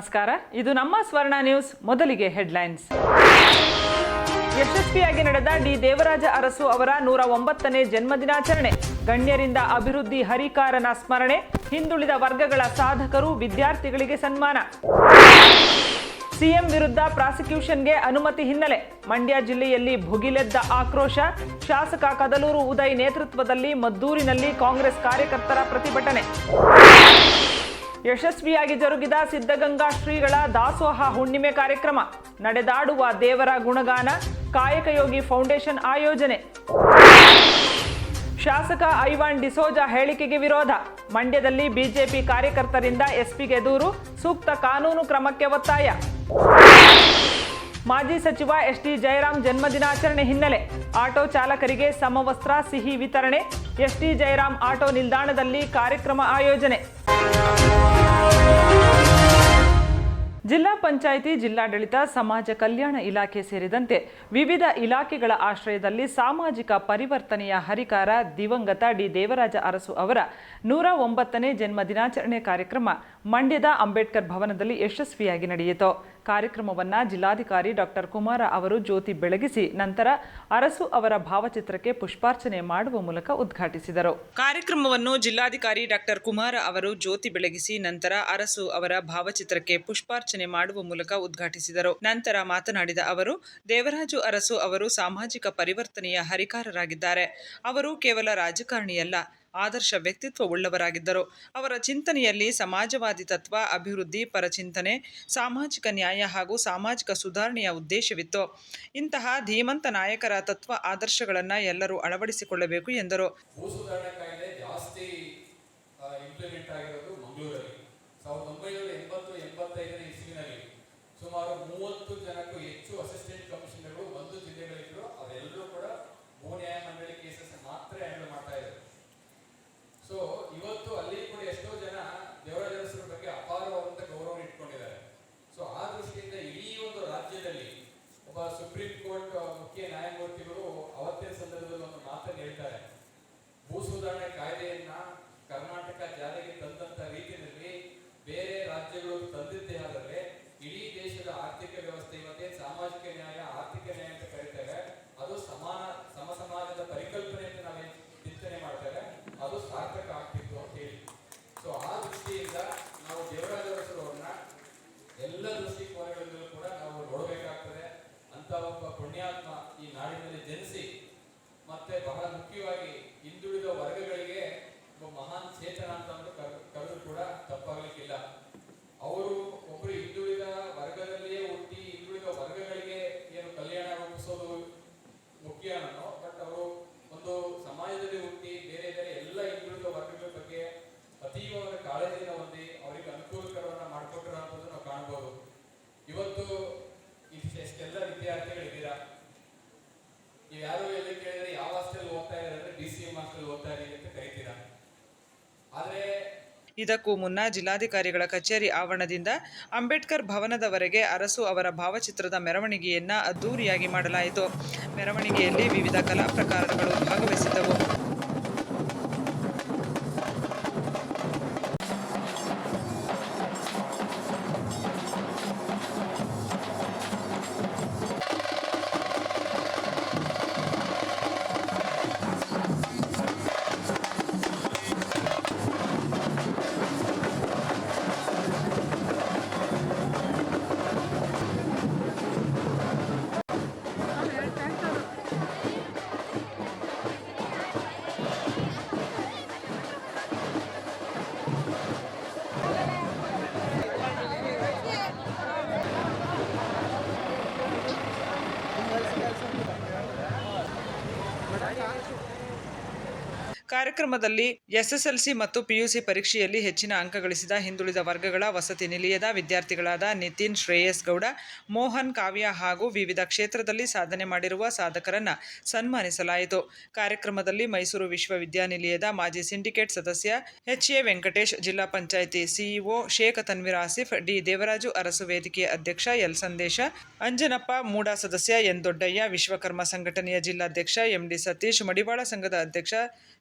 ನಮಸ್ಕಾರ. ಇದು ನಮ್ಮ ಸ್ವರ್ಣ ನ್ಯೂಸ್, ಮೊದಲಿಗೆ ಹೆಡ್ಲೈನ್ಸ್. ಯಶಸ್ವಿಯಾಗಿ ನಡೆದ ಡಿ ದೇವರಾಜ ಅರಸು ಅವರ ನೂರ ಒಂಬತ್ತನೇ ಜನ್ಮದಿನಾಚರಣೆ. ಗಣ್ಯರಿಂದ ಅಭಿವೃದ್ಧಿ ಹರಿಕಾರನ ಸ್ಮರಣೆ, ಹಿಂದುಳಿದ ವರ್ಗಗಳ ಸಾಧಕರು ವಿದ್ಯಾರ್ಥಿಗಳಿಗೆ ಸನ್ಮಾನ. ಸಿಎಂ ವಿರುದ್ಧ ಪ್ರಾಸಿಕ್ಯೂಷನ್ಗೆ ಅನುಮತಿ ಹಿನ್ನೆಲೆ, ಮಂಡ್ಯ ಜಿಲ್ಲೆಯಲ್ಲಿ ಭುಗಿಲೆದ್ದ ಆಕ್ರೋಶ, ಶಾಸಕ ಕದಲೂರು ಉದಯ್ ನೇತೃತ್ವದಲ್ಲಿ ಮದ್ದೂರಿನಲ್ಲಿ ಕಾಂಗ್ರೆಸ್ ಕಾರ್ಯಕರ್ತರ ಪ್ರತಿಭಟನೆ. ಯಶಸ್ವಿಯಾಗಿ ಜರುಗಿದ ಸಿದ್ಧಗಂಗಾ ಶ್ರೀಗಳ ದಾಸೋಹ ಹುಣ್ಣಿಮೆ ಕಾರ್ಯಕ್ರಮ. ನಡೆದಾಡುವ ದೇವರ ಗುಣಗಾನ ಕಾಯಕಯೋಗಿ ಫೌಂಡೇಶನ್ ಆಯೋಜನೆ. ಶಾಸಕ ಐವಾನ್ ಡಿಸೋಜಾ ಹೇಳಿಕೆಗೆ ವಿರೋಧ. ಮಂಡ್ಯದಲ್ಲಿ ಬಿಜೆಪಿ ಕಾರ್ಯಕರ್ತರಿಂದ ಎಸ್ಪಿಗೆ ದೂರು, ಸೂಕ್ತ ಕಾನೂನು ಕ್ರಮಕ್ಕೆ ಒತ್ತಾಯ. ಮಾಜಿ ಸಚಿವ ಎಸ್ಟಿ ಜಯರಾಮ್ ಜನ್ಮದಿನಾಚರಣೆ ಹಿನ್ನೆಲೆ. ಆಟೋ ಚಾಲಕರಿಗೆ ಸಮವಸ್ತ್ರ, ಸಿಹಿ ವಿತರಣೆ. ಎಸ್ಟಿ ಜಯರಾಮ್ ಆಟೋ ನಿಲ್ದಾಣದಲ್ಲಿ ಕಾರ್ಯಕ್ರಮ ಆಯೋಜನೆ. ಜಿಲ್ಲಾ ಪಂಚಾಯಿತಿ ಜಿಲ್ಲಾಡಳಿತ, ಸಮಾಜ ಕಲ್ಯಾಣ ಇಲಾಖೆ ಸೇರಿದಂತೆ ವಿವಿಧ ಇಲಾಖೆಗಳ ಆಶ್ರಯದಲ್ಲಿ ಸಾಮಾಜಿಕ ಪರಿವರ್ತನೆಯ ಹರಿಕಾರ ದಿವಂಗತ ಡಿ ದೇವರಾಜ ಅರಸು ಅವರ ನೂರ ಒಂಬತ್ತನೇ ಜನ್ಮ ದಿನಾಚರಣೆ ಕಾರ್ಯಕ್ರಮ ಮಂಡ್ಯದ ಅಂಬೇಡ್ಕರ್ ಭವನದಲ್ಲಿ ಯಶಸ್ವಿಯಾಗಿ ನಡೆಯಿತು. ಕಾರ್ಯಕ್ರಮವನ್ನು ಜಿಲ್ಲಾಧಿಕಾರಿ ಡಾಕ್ಟರ್ ಕುಮಾರ ಅವರು ಜ್ಯೋತಿ ಬೆಳಗಿಸಿ, ನಂತರ ಅರಸು ಅವರ ಭಾವಚಿತ್ರಕ್ಕೆ ಪುಷ್ಪಾರ್ಚನೆ ಮಾಡುವ ಮೂಲಕ ಉದ್ಘಾಟಿಸಿದರು. ಕಾರ್ಯಕ್ರಮವನ್ನು ಜಿಲ್ಲಾಧಿಕಾರಿ ಡಾಕ್ಟರ್ ಕುಮಾರ ಅವರು ಜ್ಯೋತಿ ಬೆಳಗಿಸಿ, ನಂತರ ಅರಸು ಅವರ ಭಾವಚಿತ್ರಕ್ಕೆ ಪುಷ್ಪಾರ್ಚನೆ ಮಾಡುವ ಮೂಲಕ ಉದ್ಘಾಟಿಸಿದರು. ನಂತರ ಮಾತನಾಡಿದ ಅವರು, ದೇವರಾಜು ಅರಸು ಅವರು ಸಾಮಾಜಿಕ ಪರಿವರ್ತನೆಯ ಹರಿಕಾರರಾಗಿದ್ದಾರೆ. ಅವರು ಕೇವಲ ರಾಜಕಾರಣಿಯಲ್ಲ ಆದರ್ಶ ವ್ಯಕ್ತಿತ್ವವುಳ್ಳವರಾಗಿದ್ದರು. ಅವರ ಚಿಂತನೆಯಲ್ಲಿ ಸಮಾಜವಾದಿ ತತ್ವ, ಅಭಿವೃದ್ಧಿ ಪರಚಿಂತನೆ ಸಾಮಾಜಿಕ ನ್ಯಾಯ ಹಾಗೂ ಸಾಮಾಜಿಕ ಸುಧಾರಣೆಯ ಉದ್ದೇಶವಿತ್ತು. ಇಂತಹ ಧೀಮಂತ ನಾಯಕರ ತತ್ವ, ಆದರ್ಶಗಳನ್ನು ಎಲ್ಲರೂ ಅಳವಡಿಸಿಕೊಳ್ಳಬೇಕು ಎಂದರು. ಜಾಸ್ತಿ ಇಂಪ್ಲಿಮೆಂಟ್ ಆಗಿರೋದು ಮಂಗಳೂರಲ್ಲಿ ಸಾವಿರದ ಒಂಬೈನೂರ ಎಂಬತ್ತು ಎಂಬತ್ತೈದನೇ ಇಸ್ವಿನಲ್ಲಿ ಸುಮಾರು ಮೂವತ್ತು ಜನಕ್ಕೂ ಹೆಚ್ಚು ಅಸಿಸ್ಟೆಂಟ್ ಕಮಿಷನರ್ಗಳು ಒಂದು ಜಿಲ್ಲೆಗಳಿದ್ರು ಅವರೆಲ್ಲರೂ ಕೂಡ ಭೂ ನ್ಯಾಯ ಮಂಡಳಿ ಕೇಸಸ್ ಮಾತ್ರ ಹ್ಯಾಂಡಲ್ ಮಾಡ್ತಾ ಇದ್ರು ಸೊ ಇವತ್ತು ಅಲ್ಲಿ ಕೂಡ ಎಷ್ಟೋ ಜನ ದೇವರಾಜ ಅರಸರ ಬಗ್ಗೆ ಅಪಾರವಾದಂತ ಗೌರವ ಇಟ್ಕೊಂಡಿದ್ದಾರೆ ಸೊ ಆ ದೃಷ್ಟಿಯಿಂದ ಇಡೀ ಒಂದು ರಾಜ್ಯದಲ್ಲಿ ಸುಪ್ರೀಂ ಕೋರ್ಟ್ ಮುಖ್ಯ ನ್ಯಾಯಮೂರ್ತಿಗಳು ಅವತ್ತಿನ ಸಂದರ್ಭದಲ್ಲಿ ಒಂದು ಮಾತನ್ನು ಹೇಳ್ತಾರೆ. ಭೂ ಸುಧಾರಣೆ ಕಾಯ್ದೆಯನ್ನ ಕರ್ನಾಟಕ ಜಾರಿಗೆ ತಂದಂತ ರೀತಿಯಲ್ಲಿ ಬೇರೆ ರಾಜ್ಯಗಳು ತಂದಿದ್ದೇ ಆದರೆ ಇಡೀ ದೇಶದ ಆರ್ಥಿಕ ಬಹಳ ಇದಕ್ಕೂ ಮುನ್ನ ಜಿಲ್ಲಾಧಿಕಾರಿಗಳ ಕಚೇರಿ ಆವರಣದಿಂದ ಅಂಬೇಡ್ಕರ್ ಭವನದವರೆಗೆ ಅರಸು ಅವರ ಭಾವಚಿತ್ರದ ಮೆರವಣಿಗೆಯನ್ನ ಅದ್ದೂರಿಯಾಗಿ ಮಾಡಲಾಯಿತು. ಮೆರವಣಿಗೆಯಲ್ಲಿ ವಿವಿಧ ಕಲಾ ಪ್ರಕಾರಗಳು ಭಾಗವಹಿಸಿದ್ದವು. ಕಾರ್ಯಕ್ರಮದಲ್ಲಿ ಎಸ್ಎಸ್ಎಲ್ಸಿ ಮತ್ತು ಪಿಯುಸಿ ಪರೀಕ್ಷೆಯಲ್ಲಿ ಹೆಚ್ಚಿನ ಅಂಕ ಗಳಿಸಿದ ಹಿಂದುಳಿದ ವರ್ಗಗಳ ವಸತಿ ನಿಲಯದ ವಿದ್ಯಾರ್ಥಿಗಳಾದ ನಿತಿನ್ ಶ್ರೇಯಸ್ ಗೌಡ, ಮೋಹನ್ ಕಾವ್ಯ ಹಾಗೂ ವಿವಿಧ ಕ್ಷೇತ್ರದಲ್ಲಿ ಸಾಧನೆ ಮಾಡಿರುವ ಸಾಧಕರನ್ನ ಸನ್ಮಾನಿಸಲಾಯಿತು. ಕಾರ್ಯಕ್ರಮದಲ್ಲಿ ಮೈಸೂರು ವಿಶ್ವವಿದ್ಯಾನಿಲಯದ ಮಾಜಿ ಸಿಂಡಿಕೇಟ್ ಸದಸ್ಯ ಎಚ್ ಎ ವೆಂಕಟೇಶ್, ಜಿಲ್ಲಾ ಪಂಚಾಯಿತಿ ಸಿಇಒ ಶೇಖ್ ತನ್ವೀರ್ ಆಸಿಫ್, ಡಿ ದೇವರಾಜು ಅರಸು ವೇದಿಕೆಯ ಅಧ್ಯಕ್ಷ ಎಲ್ ಸಂದೇಶ, ಅಂಜನಪ್ಪ ಮೂಡಾ ಸದಸ್ಯ ಎನ್ ದೊಡ್ಡಯ್ಯ, ವಿಶ್ವಕರ್ಮ ಸಂಘಟನೆಯ ಜಿಲ್ಲಾಧ್ಯಕ್ಷ ಎಂಡಿ ಸತೀಶ್, ಮಡಿವಾಳ ಸಂಘದ ಅಧ್ಯಕ್ಷ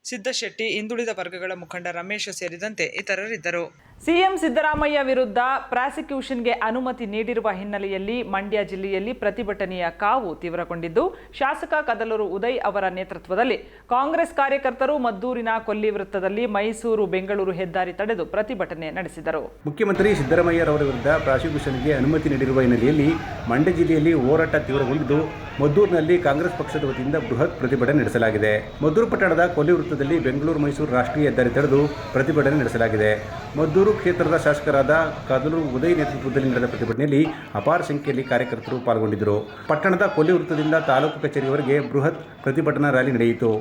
ಸಿದ್ದಶೆಟ್ಟಿ ಹಿಂದುಳಿದ ವರ್ಗಗಳ ಮುಖಂಡ ರಮೇಶ್ ಸೇರಿದಂತೆ ಇತರರಿದ್ದರು ಸಿಎಂ ಸಿದ್ದರಾಮಯ್ಯ ವಿರುದ್ಧ ಪ್ರಾಸಿಕ್ಯೂಷನ್ಗೆ ಅನುಮತಿ ನೀಡಿರುವ ಹಿನ್ನೆಲೆಯಲ್ಲಿ ಮಂಡ್ಯ ಜಿಲ್ಲೆಯಲ್ಲಿ ಪ್ರತಿಭಟನೆಯ ಕಾವು ತೀವ್ರಗೊಂಡಿದ್ದು, ಶಾಸಕ ಕದಲೂರು ಉದಯ್ ಅವರ ನೇತೃತ್ವದಲ್ಲಿ ಕಾಂಗ್ರೆಸ್ ಕಾರ್ಯಕರ್ತರು ಮದ್ದೂರಿನ ಕೊಲ್ಲಿ ವೃತ್ತದಲ್ಲಿ ಮೈಸೂರು, ಬೆಂಗಳೂರು ಹೆದ್ದಾರಿ ತಡೆದು ಪ್ರತಿಭಟನೆ ನಡೆಸಿದರು. ಮುಖ್ಯಮಂತ್ರಿ ಸಿದ್ದರಾಮಯ್ಯರವರ ವಿರುದ್ಧ ಪ್ರಾಸಿಕ್ಯೂಷನ್ಗೆ ಅನುಮತಿ ನೀಡಿರುವ ಹಿನ್ನೆಲೆಯಲ್ಲಿ ಮಂಡ್ಯ ಜಿಲ್ಲೆಯಲ್ಲಿ ಹೋರಾಟ ತೀವ್ರಗೊಂಡಿದ್ದು, ಮದ್ದೂರಿನಲ್ಲಿ ಕಾಂಗ್ರೆಸ್ ಪಕ್ಷದ ವತಿಯಿಂದ ಬೃಹತ್ ಪ್ರತಿಭಟನೆ ನಡೆಸಲಾಗಿದೆ. ಮದ್ದೂರು ಪಟ್ಟಣದ ಕೊಲ್ಲಿ ವೃತ್ತದಲ್ಲಿ ಬೆಂಗಳೂರು, ಮೈಸೂರು ರಾಷ್ಟ್ರೀಯ ಹೆದ್ದಾರಿ ತಡೆದು ಪ್ರತಿಭಟನೆ ನಡೆಸಲಾಗಿದೆ. ಮದ್ದೂರು ಕ್ಷೇತ್ರದ ಶಾಸಕರಾದ ಕದಲೂರು ಉದಯ್ ನೇತೃತ್ವದಲ್ಲಿ ನಡೆದ ಪ್ರತಿಭಟನೆಯಲ್ಲಿ ಅಪಾರ ಸಂಖ್ಯೆಯಲ್ಲಿ ಕಾರ್ಯಕರ್ತರು ಪಾಲ್ಗೊಂಡಿದ್ದರು. ಪಟ್ಟಣದ ಕೊಲ್ಲಿ ವೃತ್ತದಿಂದ ತಾಲೂಕು ಕಚೇರಿವರೆಗೆ ಬೃಹತ್ ಪ್ರತಿಭಟನಾ ರ್ಯಾಲಿ ನಡೆಯಿತು.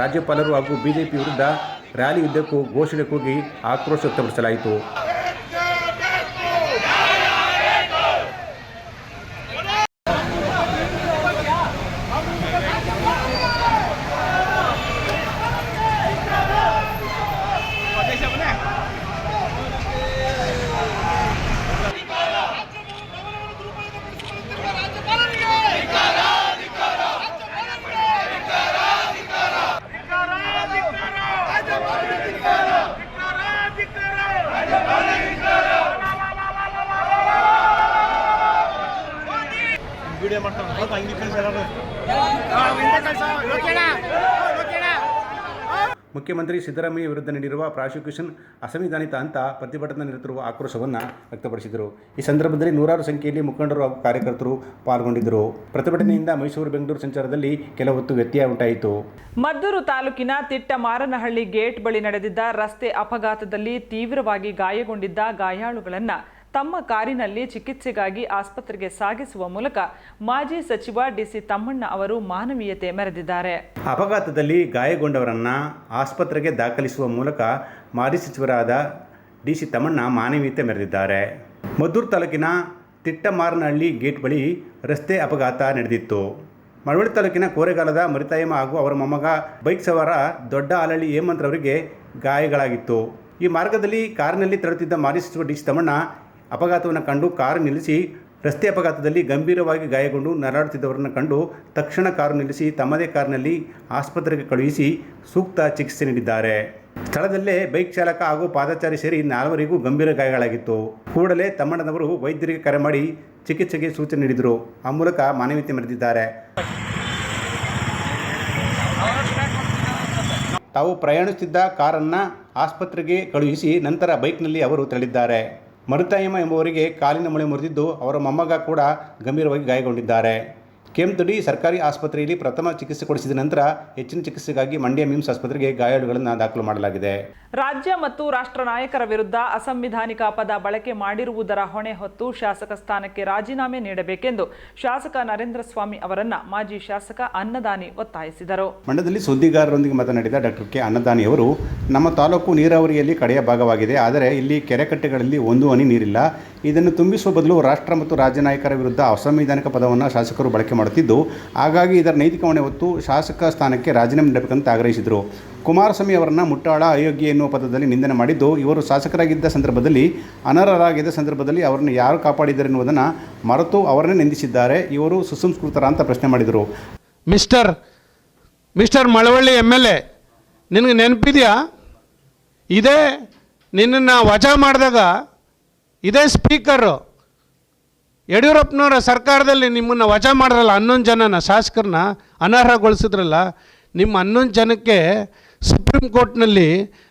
ರಾಜ್ಯಪಾಲರು ಹಾಗೂ ಬಿಜೆಪಿ ವಿರುದ್ಧ ರ್ಯಾಲಿ ಉದ್ದಕ್ಕೂ ಘೋಷಣೆ ಕೂಗಿ ಆಕ್ರೋಶ ವ್ಯಕ್ತಪಡಿಸಲಾಯಿತು. ಸ್ವಲ್ಪ ಮುಖ್ಯಮಂತ್ರಿ ಸಿದ್ದರಾಮಯ್ಯ ವಿರುದ್ಧ ನೀಡಿರುವ ಪ್ರಾಸಿಕ್ಯೂಷನ್ ಅಸಂವಿಧಾನಿತ ಅಂತ ಪ್ರತಿಭಟನೆ ನಿರತಿರುವ ಆಕ್ರೋಶವನ್ನು ವ್ಯಕ್ತಪಡಿಸಿದರು. ಈ ಸಂದರ್ಭದಲ್ಲಿ ನೂರಾರು ಸಂಖ್ಯೆಯಲ್ಲಿ ಮುಖಂಡರು ಹಾಗೂ ಕಾರ್ಯಕರ್ತರು ಪಾಲ್ಗೊಂಡಿದ್ದರು. ಪ್ರತಿಭಟನೆಯಿಂದ ಮೈಸೂರು ಬೆಂಗಳೂರು ಸಂಚಾರದಲ್ಲಿ ಕೆಲ ಹೊತ್ತು ವ್ಯತ್ಯಯ ಉಂಟಾಯಿತು. ಮದ್ದೂರು ತಾಲೂಕಿನ ತಿಟ್ಟಮಾರನಹಳ್ಳಿ ಗೇಟ್ ಬಳಿ ನಡೆದಿದ್ದ ರಸ್ತೆ ಅಪಘಾತದಲ್ಲಿ ತೀವ್ರವಾಗಿ ಗಾಯಗೊಂಡಿದ್ದ ಗಾಯಾಳುಗಳನ್ನು ತಮ್ಮ ಕಾರಿನಲ್ಲಿ ಚಿಕಿತ್ಸೆಗಾಗಿ ಆಸ್ಪತ್ರೆಗೆ ಸಾಗಿಸುವ ಮೂಲಕ ಮಾಜಿ ಸಚಿವ ಡಿಸಿ ತಮ್ಮಣ್ಣ ಅವರು ಮಾನವೀಯತೆ ಮೆರೆದಿದ್ದಾರೆ. ಅಪಘಾತದಲ್ಲಿ ಗಾಯಗೊಂಡವರನ್ನು ಆಸ್ಪತ್ರೆಗೆ ದಾಖಲಿಸುವ ಮೂಲಕ ಮಾಜಿ ಸಚಿವರಾದ ಡಿ ಸಿ ತಮ್ಮಣ್ಣ ಮಾನವೀಯತೆ ಮೆರೆದಿದ್ದಾರೆ. ಮದ್ದೂರು ತಾಲೂಕಿನ ತಿಟ್ಟಮಾರನಹಳ್ಳಿ ಗೇಟ್ ಬಳಿ ರಸ್ತೆ ಅಪಘಾತ ನಡೆದಿತ್ತು. ಮಳವಳ್ಳಿ ತಾಲೂಕಿನ ಕೋರೆಗಾಲದ ಮರಿತಾಯಮ್ಮ ಹಾಗೂ ಅವರ ಮೊಮ್ಮಗ ಬೈಕ್ ಸವಾರ ದೊಡ್ಡ ಆಲಹಳ್ಳಿ ಹೇಮಂತ್ರವರಿಗೆ ಗಾಯಗಳಾಗಿತ್ತು. ಈ ಮಾರ್ಗದಲ್ಲಿ ಕಾರಿನಲ್ಲಿ ತೆರಳುತ್ತಿದ್ದ ಮಾಜಿ ಸಚಿವ ಡಿ ತಮ್ಮಣ್ಣ ಅಪಘಾತವನ್ನು ಕಂಡು ಕಾರು ನಿಲ್ಲಿಸಿ ರಸ್ತೆ ಅಪಘಾತದಲ್ಲಿ ಗಂಭೀರವಾಗಿ ಗಾಯಗೊಂಡು ನರಳಾಡುತ್ತಿದ್ದವರನ್ನು ಕಂಡು ತಕ್ಷಣ ಕಾರು ನಿಲ್ಲಿಸಿ ತಮ್ಮದೇ ಕಾರಿನಲ್ಲಿ ಆಸ್ಪತ್ರೆಗೆ ಕಳುಹಿಸಿ ಸೂಕ್ತ ಚಿಕಿತ್ಸೆ ನೀಡಿದ್ದಾರೆ. ಸ್ಥಳದಲ್ಲೇ ಬೈಕ್ ಚಾಲಕ ಹಾಗೂ ಪಾದಚಾರಿ ಸೇರಿ ನಾಲ್ವರಿಗೂ ಗಂಭೀರ ಗಾಯಗಳಾಗಿತ್ತು. ಕೂಡಲೇ ತಮ್ಮಣ್ಣನವರು ವೈದ್ಯರಿಗೆ ಕರೆ ಮಾಡಿ ಚಿಕಿತ್ಸೆಗೆ ಸೂಚನೆ ನೀಡಿದರು. ಆ ಮೂಲಕ ಮಾನವೀಯತೆ ಮೆರೆದಿದ್ದಾರೆ. ತಾವು ಪ್ರಯಾಣಿಸುತ್ತಿದ್ದ ಕಾರನ್ನು ಆಸ್ಪತ್ರೆಗೆ ಕಳುಹಿಸಿ ನಂತರ ಬೈಕ್ನಲ್ಲಿ ಅವರು ತೆರಳಿದ್ದಾರೆ. ಮರುತಾಯಮ್ಮ ಎಂಬುವರಿಗೆ ಕಾಲಿನ ಮೊಳೆ ಮುರಿದಿದ್ದು ಅವರ ಮೊಮ್ಮಗ ಕೂಡ ಗಂಭೀರವಾಗಿ ಗಾಯಗೊಂಡಿದ್ದಾರೆ. ಕೆಂತಡಿ ಸರ್ಕಾರಿ ಆಸ್ಪತ್ರೆಯಲ್ಲಿ ಪ್ರಥಮ ಚಿಕಿತ್ಸೆ ಕೊಡಿಸಿದ ನಂತರ ಹೆಚ್ಚಿನ ಚಿಕಿತ್ಸೆಗಾಗಿ ಮಂಡ್ಯ ಮಿಮ್ಸ್ ಆಸ್ಪತ್ರೆಗೆ ಗಾಯಾಳುಗಳನ್ನು ದಾಖಲು ಮಾಡಲಾಗಿದೆ. ರಾಜ್ಯ ಮತ್ತು ರಾಷ್ಟ್ರ ನಾಯಕರ ವಿರುದ್ಧ ಅಸಂವಿಧಾನಿಕ ಪದ ಬಳಕೆ ಮಾಡಿರುವುದರ ಹೊಣೆ ಹೊತ್ತು ಶಾಸಕ ಸ್ಥಾನಕ್ಕೆ ರಾಜೀನಾಮೆ ನೀಡಬೇಕೆಂದು ಶಾಸಕ ನರೇಂದ್ರ ಸ್ವಾಮಿ ಅವರನ್ನ ಮಾಜಿ ಶಾಸಕ ಅನ್ನದಾನಿ ಒತ್ತಾಯಿಸಿದರು. ಮಂಡ್ಯದಲ್ಲಿ ಸುದ್ದಿಗಾರರೊಂದಿಗೆ ಮಾತನಾಡಿದ ಡಾಕ್ಟರ್ ಕೆ ಅನ್ನದಾನಿ ಅವರು ನಮ್ಮ ತಾಲೂಕು ನೀರಾವರಿಯಲ್ಲಿ ಕಡೆಯ ಭಾಗವಾಗಿದೆ ಆದರೆ ಇಲ್ಲಿ ಕೆರೆಕಟ್ಟೆಗಳಲ್ಲಿ ಒಂದು ಹನಿ ನೀರಿಲ್ಲ. ಇದನ್ನು ತುಂಬಿಸುವ ಬದಲು ರಾಷ್ಟ್ರ ಮತ್ತು ರಾಜ್ಯ ನಾಯಕರ ವಿರುದ್ಧ ಅಸಂವಿಧಾನಿಕ ಪದವನ್ನು ಶಾಸಕರು ಬಳಕೆ ಮಾಡುತ್ತಿದ್ದು ಹಾಗಾಗಿ ಇದರ ನೈತಿಕ ಹೊಣೆ ಹೊತ್ತು ಶಾಸಕ ಸ್ಥಾನಕ್ಕೆ ರಾಜೀನಾಮೆ ನೀಡಬೇಕಂತ ಆಗ್ರಹಿಸಿದರು. ಕುಮಾರಸ್ವಾಮಿ ಅವರನ್ನು ಮುಟ್ಟಾಳ ಅಯೋಗ್ಯ ಎನ್ನುವ ಪದದಲ್ಲಿ ನಿಂದನೆ ಮಾಡಿದ್ದು, ಇವರು ಶಾಸಕರಾಗಿದ್ದ ಸಂದರ್ಭದಲ್ಲಿ, ಅನರ್ಹರಾಗಿದ್ದ ಸಂದರ್ಭದಲ್ಲಿ ಅವರನ್ನು ಯಾರು ಕಾಪಾಡಿದ್ದಾರೆ ಎನ್ನುವುದನ್ನು ಮರೆತು ಅವರನ್ನೇ ನಿಂದಿಸಿದ್ದಾರೆ. ಇವರು ಸುಸಂಸ್ಕೃತರ ಅಂತ ಪ್ರಶ್ನೆ ಮಾಡಿದರು. Mister mister Malavalli M L A, ನಿನಗೆ ನೆನಪಿದೆಯಾ? ಇದೇ ನಿನ್ನನ್ನು ವಜಾ ಮಾಡಿದಾಗ ಇದೇ ಸ್ಪೀಕರು. ಯಡಿಯೂರಪ್ಪನವರ ಸರ್ಕಾರದಲ್ಲಿ ನಿಮ್ಮನ್ನು ವಜಾ ಮಾಡಿದ್ರಲ್ಲ ಹನ್ನೊಂದು ಜನನ, ಶಾಸಕರನ್ನ ಅನರ್ಹಗೊಳಿಸಿದ್ರಲ್ಲ, ನಿಮ್ಮ ಹನ್ನೊಂದು ಜನಕ್ಕೆ ಸುಪ್ರೀಂ ಕೋರ್ಟ್ನಲ್ಲಿ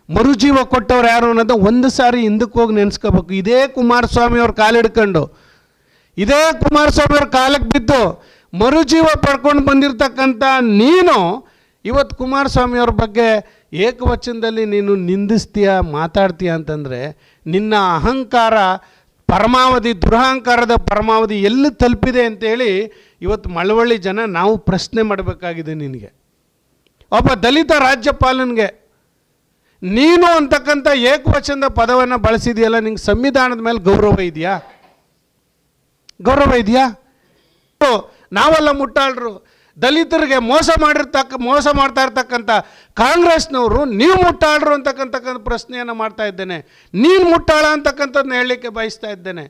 ಮರುಜೀವ ಕೊಟ್ಟವ್ರು ಯಾರು ಅನ್ನೋದು ಒಂದು ಸಾರಿ ಹಿಂದಕ್ಕೆ ಹೋಗಿ ನೆನೆಸ್ಕೋಬೇಕು. ಇದೇ ಕುಮಾರಸ್ವಾಮಿ ಅವ್ರ ಕಾಲಿಡ್ಕೊಂಡು ಇದೇ ಕುಮಾರಸ್ವಾಮಿ ಅವ್ರ ಕಾಲಕ್ಕೆ ಬಿದ್ದು ಮರುಜೀವ ಪಡ್ಕೊಂಡು ಬಂದಿರತಕ್ಕಂಥ ನೀನು ಇವತ್ತು ಕುಮಾರಸ್ವಾಮಿ ಅವ್ರ ಬಗ್ಗೆ ಏಕವಚನದಲ್ಲಿ ನೀನು ನಿಂದಿಸ್ತೀಯ, ಮಾತಾಡ್ತೀಯ ಅಂತಂದರೆ ನಿನ್ನ ಅಹಂಕಾರ ಪರಮಾವಧಿ, ದುರಹಂಕಾರದ ಪರಮಾವಧಿ ಎಲ್ಲಿ ತಲುಪಿದೆ ಅಂತೇಳಿ ಇವತ್ತು ಮಳವಳ್ಳಿ ಜನ ನಾವು ಪ್ರಶ್ನೆ ಮಾಡಬೇಕಾಗಿದೆ ನಿನಗೆ. ಒಬ್ಬ ದಲಿತ ರಾಜ್ಯಪಾಲನಿಗೆ, ನೀನು ಅಂತಕ್ಕಂಥ ಏಕವಚನದ ಪದವನ್ನು ಬಳಸಿದೆಯಲ್ಲ, ನಿಂಗೆ ಸಂವಿಧಾನದ ಮೇಲೆ ಗೌರವ ಇದೆಯಾ? ಗೌರವ ಇದೆಯಾ? ನಾವೆಲ್ಲ ಮುಟ್ಟಾಳ್ರು. ದಲಿತರಿಗೆ ಮೋಸ ಮಾಡಿರ್ತಕ್ಕ, ಮೋಸ ಮಾಡ್ತಾ ಇರ್ತಕ್ಕಂಥ ಕಾಂಗ್ರೆಸ್ನವರು, ನೀವು ಮುಟ್ಟಾಳ್ರು ಅಂತಕ್ಕಂಥಕ್ಕಂಥ ಪ್ರಶ್ನೆಯನ್ನು ಮಾಡ್ತಾ ಇದ್ದೇನೆ. ನೀನು ಮುಟ್ಟಾಳ ಅಂತಕ್ಕಂಥದ್ದನ್ನ ಹೇಳಲಿಕ್ಕೆ ಬಯಸ್ತಾ ಇದ್ದೇನೆ.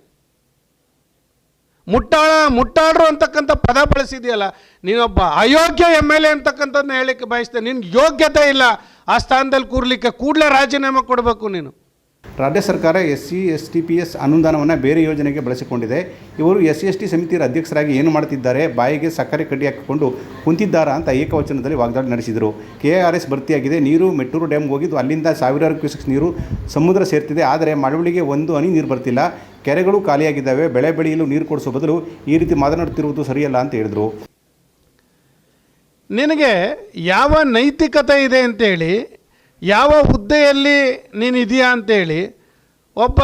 ಮುಟ್ಟಾಳ ಮುಟ್ಟಾಡ್ರು ಅಂತಕ್ಕಂಥ ಪದ ಬಳಸಿದೆಯಲ್ಲ, ನೀನೊಬ್ಬ ಅಯೋಗ್ಯ ಎಂ ಎಲ್ ಎ ಅಂತಕ್ಕಂಥದ್ದನ್ನ ಹೇಳಲಿಕ್ಕೆ ಬಯಸ್ತೇನೆ ನಿನ್ಗೆ ಯೋಗ್ಯತೆ ಇಲ್ಲ. ಆ ಸ್ಥಾನದಲ್ಲಿ ಕೂರ್ಲಿಕ್ಕೆ ಕೂಡಲೇ ರಾಜೀನಾಮೆ ಕೊಡಬೇಕು ನೀನು. ರಾಜ್ಯ ಸರ್ಕಾರ S C S T P S ಅನುದಾನವನ್ನು ಬೇರೆ ಯೋಜನೆಗೆ ಬಳಸಿಕೊಂಡಿದೆ. ಇವರು ಎಸ್ ಸಿ ಎಸ್ ಟಿ ಸಮಿತಿಯ ಅಧ್ಯಕ್ಷರಾಗಿ ಏನು ಮಾಡುತ್ತಿದ್ದಾರೆ, ಬಾಯಿಗೆ ಸಕ್ಕರೆ ಕಡ್ಡಿ ಹಾಕಿಕೊಂಡು ಕುಂತಿದ್ದಾರಾ ಅಂತ ಏಕವಚನದಲ್ಲಿ ವಾಗ್ದಾಳಿ ನಡೆಸಿದರು. ಕೆ ಆರ್ ಎಸ್ ಭರ್ತಿಯಾಗಿದೆ. ನೀರು ಮೆಟ್ಟೂರು ಡ್ಯಾಮ್ಗೆ ಹೋಗಿದ್ದು ಅಲ್ಲಿಂದ ಸಾವಿರಾರು ಕ್ಯೂಸೆಕ್ಸ್ ನೀರು ಸಮುದ್ರ ಸೇರ್ತಿದೆ. ಆದರೆ ಮಳವಳ್ಳಿಗೆ ಒಂದು ಹನಿ ನೀರು ಬರ್ತಿಲ್ಲ. ಕೆರೆಗಳು ಖಾಲಿಯಾಗಿದ್ದಾವೆ. ಬೆಳೆ ಬೆಳೆಯಲು ನೀರು ಕೊಡಿಸುವ ಬದಲು ಈ ರೀತಿ ಮಾತನಾಡುತ್ತಿರುವುದು ಸರಿಯಲ್ಲ ಅಂತ ಹೇಳಿದರು. ನಿನಗೆ ಯಾವ ನೈತಿಕತೆ ಇದೆ ಅಂತೇಳಿ ಯಾವ ಹುದ್ದೆಯಲ್ಲಿ ನೀನು ಇದೆಯಾ ಅಂತೇಳಿ ಒಬ್ಬ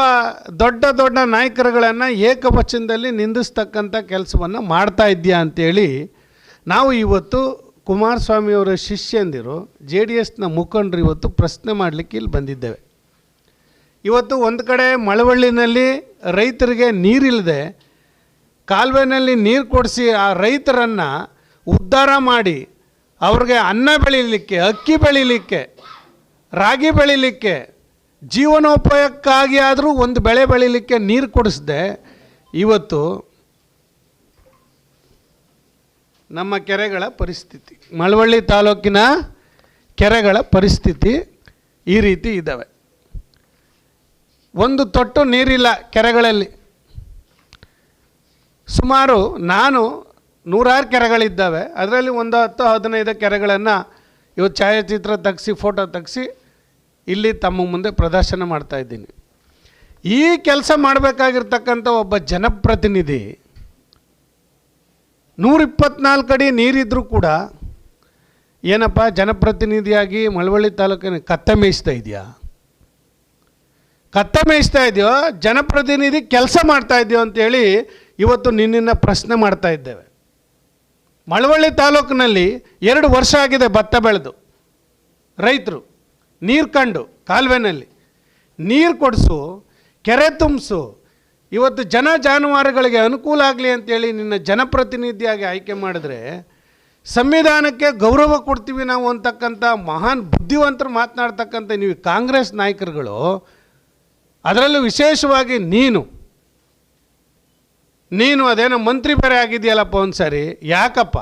ದೊಡ್ಡ ದೊಡ್ಡ ನಾಯಕರುಗಳನ್ನು ಏಕವಚನದಲ್ಲಿ ನಿಂದಿಸ್ತಕ್ಕಂಥ ಕೆಲಸವನ್ನು ಮಾಡ್ತಾ ಇದೆಯಾ ಅಂತೇಳಿ ನಾವು ಇವತ್ತು ಕುಮಾರಸ್ವಾಮಿಯವರ ಶಿಷ್ಯಂದಿರು, ಜೆ ಡಿ ಎಸ್ನ ಮುಖಂಡರು ಇವತ್ತು ಪ್ರಶ್ನೆ ಮಾಡಲಿಕ್ಕೆ ಇಲ್ಲಿ ಬಂದಿದ್ದೇವೆ. ಇವತ್ತು ಒಂದು ಕಡೆ ಮಳವಳ್ಳಿನಲ್ಲಿ ರೈತರಿಗೆ ನೀರಿಲ್ಲದೆ ಕಾಲುವೆನಲ್ಲಿ ನೀರು ಕೊಡಿಸಿ ಆ ರೈತರನ್ನು ಉದ್ಧಾರ ಮಾಡಿ ಅವ್ರಿಗೆ ಅನ್ನ ಬೆಳೀಲಿಕ್ಕೆ, ಅಕ್ಕಿ ಬೆಳೀಲಿಕ್ಕೆ ರಾಗಿ ಬೆಳೀಲಿಕ್ಕೆ ಜೀವನೋಪಾಯಕ್ಕಾಗಿ ಆದರೂ ಒಂದು ಬೆಳೆ ಬೆಳೀಲಿಕ್ಕೆ ನೀರು ಕೊಡಿಸ್ದೆ, ಇವತ್ತು ನಮ್ಮ ಕೆರೆಗಳ ಪರಿಸ್ಥಿತಿ, ಮಳವಳ್ಳಿ ತಾಲೂಕಿನ ಕೆರೆಗಳ ಪರಿಸ್ಥಿತಿ ಈ ರೀತಿ ಇದ್ದಾವೆ ಒಂದು ತೊಟ್ಟು ನೀರಿಲ್ಲ ಕೆರೆಗಳಲ್ಲಿ. ಸುಮಾರು ನಾನು ನೂರಾರು ಕೆರೆಗಳಿದ್ದಾವೆ. ಅದರಲ್ಲಿ ಒಂದು ಹತ್ತು ಹದಿನೈದು ಕೆರೆಗಳನ್ನು ಇವತ್ತು ಛಾಯಾಚಿತ್ರ ತೆಗೆಸಿ, ಫೋಟೋ ತೆಗೆಸಿ ಇಲ್ಲಿ ತಮ್ಮ ಮುಂದೆ ಪ್ರದರ್ಶನ ಮಾಡ್ತಾ ಇದ್ದೀನಿ. ಈ ಕೆಲಸ ಮಾಡಬೇಕಾಗಿರ್ತಕ್ಕಂಥ ಒಬ್ಬ ಜನಪ್ರತಿನಿಧಿ ನೂರಿಪ್ಪತ್ನಾಲ್ಕು ಅಡಿ ನೀರಿದ್ದರೂ ಕೂಡ ಏನಪ್ಪ ಜನಪ್ರತಿನಿಧಿಯಾಗಿ ಮಳವಳ್ಳಿ ತಾಲೂಕಿನ ಕತ್ತ ಮೇಯಿಸ್ತಾ ಇದೆಯಾ? ಕತ್ತ ಮೇಯಿಸ್ತಾ ಇದೆಯೋ? ಜನಪ್ರತಿನಿಧಿ ಕೆಲಸ ಮಾಡ್ತಾ ಇದೆಯೋ ಅಂತೇಳಿ ಇವತ್ತು ನಿನ್ನನ್ನು ಪ್ರಶ್ನೆ ಮಾಡ್ತಾ ಇದ್ದೇವೆ. ಮಳವಳ್ಳಿ ತಾಲೂಕಿನಲ್ಲಿ ಎರಡು ವರ್ಷ ಆಗಿದೆ ಭತ್ತ ಬೆಳೆದು ರೈತರು. ನೀರು ಕಂಡು, ಕಾಲುವೆನಲ್ಲಿ. ನೀರು ಕೊಡಿಸು, ಕೆರೆ ತುಂಬಿಸು. ಇವತ್ತು ಜನ ಜಾನುವಾರುಗಳಿಗೆ ಅನುಕೂಲ ಆಗಲಿ ಅಂತೇಳಿ ನಿನ್ನ ಜನಪ್ರತಿನಿಧಿಯಾಗಿ ಆಯ್ಕೆ ಮಾಡಿದ್ರೆ ಸಂವಿಧಾನಕ್ಕೆ ಗೌರವ ಕೊಡ್ತೀವಿ ನಾವು ಅಂತಕ್ಕಂಥ ಮಹಾನ್ ಬುದ್ಧಿವಂತರು ಮಾತನಾಡ್ತಕ್ಕಂಥ ನೀವು ಕಾಂಗ್ರೆಸ್ ನಾಯಕರುಗಳು, ಅದರಲ್ಲೂ ವಿಶೇಷವಾಗಿ ನೀನು. ನೀನು ಅದೇನೋ ಮಂತ್ರಿ ಬೇರೆ ಆಗಿದೆಯಲ್ಲಪ್ಪ ಒಂದು ಸಾರಿ, ಯಾಕಪ್ಪ?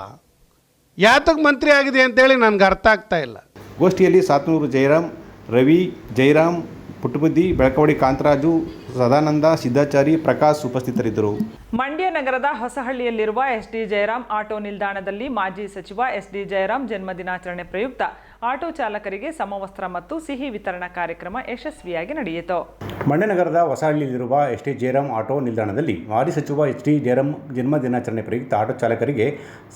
ಯಾತಕ್ಕೆ ಮಂತ್ರಿ ಆಗಿದೆ ಅಂತೇಳಿ ನನಗೆ ಅರ್ಥ ಆಗ್ತಾ ಇಲ್ಲ. ಗೋಷ್ಠಿಯಲ್ಲಿ ಸಾತ್ನೂರು ಜಯರಾಮ್, ರವಿ ಜಯರಾಮ್, ಪುಟ್ಟಬುದ್ದಿ ಬೆಳಕವಡಿ ಕಾಂತರಾಜು, ಸದಾನಂದ, ಸಿದ್ದಾಚಾರಿ, ಪ್ರಕಾಶ್ ಉಪಸ್ಥಿತರಿದ್ದರು. ಮಂಡ್ಯ ನಗರದ ಹೊಸಹಳ್ಳಿಯಲ್ಲಿರುವ ಎಸ್ಡಿ ಜಯರಾಮ್ ಆಟೋ ನಿಲ್ದಾಣದಲ್ಲಿ ಮಾಜಿ ಸಚಿವ ಎಸ್ಡಿ ಜಯರಾಮ್ ಜನ್ಮದಿನಾಚರಣೆ ಪ್ರಯುಕ್ತ ಆಟೋ ಚಾಲಕರಿಗೆ ಸಮವಸ್ತ್ರ ಮತ್ತು ಸಿಹಿ ವಿತರಣಾ ಕಾರ್ಯಕ್ರಮ ಯಶಸ್ವಿಯಾಗಿ ನಡೆಯಿತು. ಮಂಡ್ಯನಗರದ ಹೊಸಹಳ್ಳಿಯಲ್ಲಿರುವ ಎಸ್ ಟಿ ಜಯರಾಮ್ ಆಟೋ ನಿಲ್ದಾಣದಲ್ಲಿ ಮಾಜಿ ಸಚಿವ ಎಚ್ ಟಿ ಜಯರಾಮ್ ಜನ್ಮ ದಿನಾಚರಣೆ ಪ್ರಯುಕ್ತ ಆಟೋ ಚಾಲಕರಿಗೆ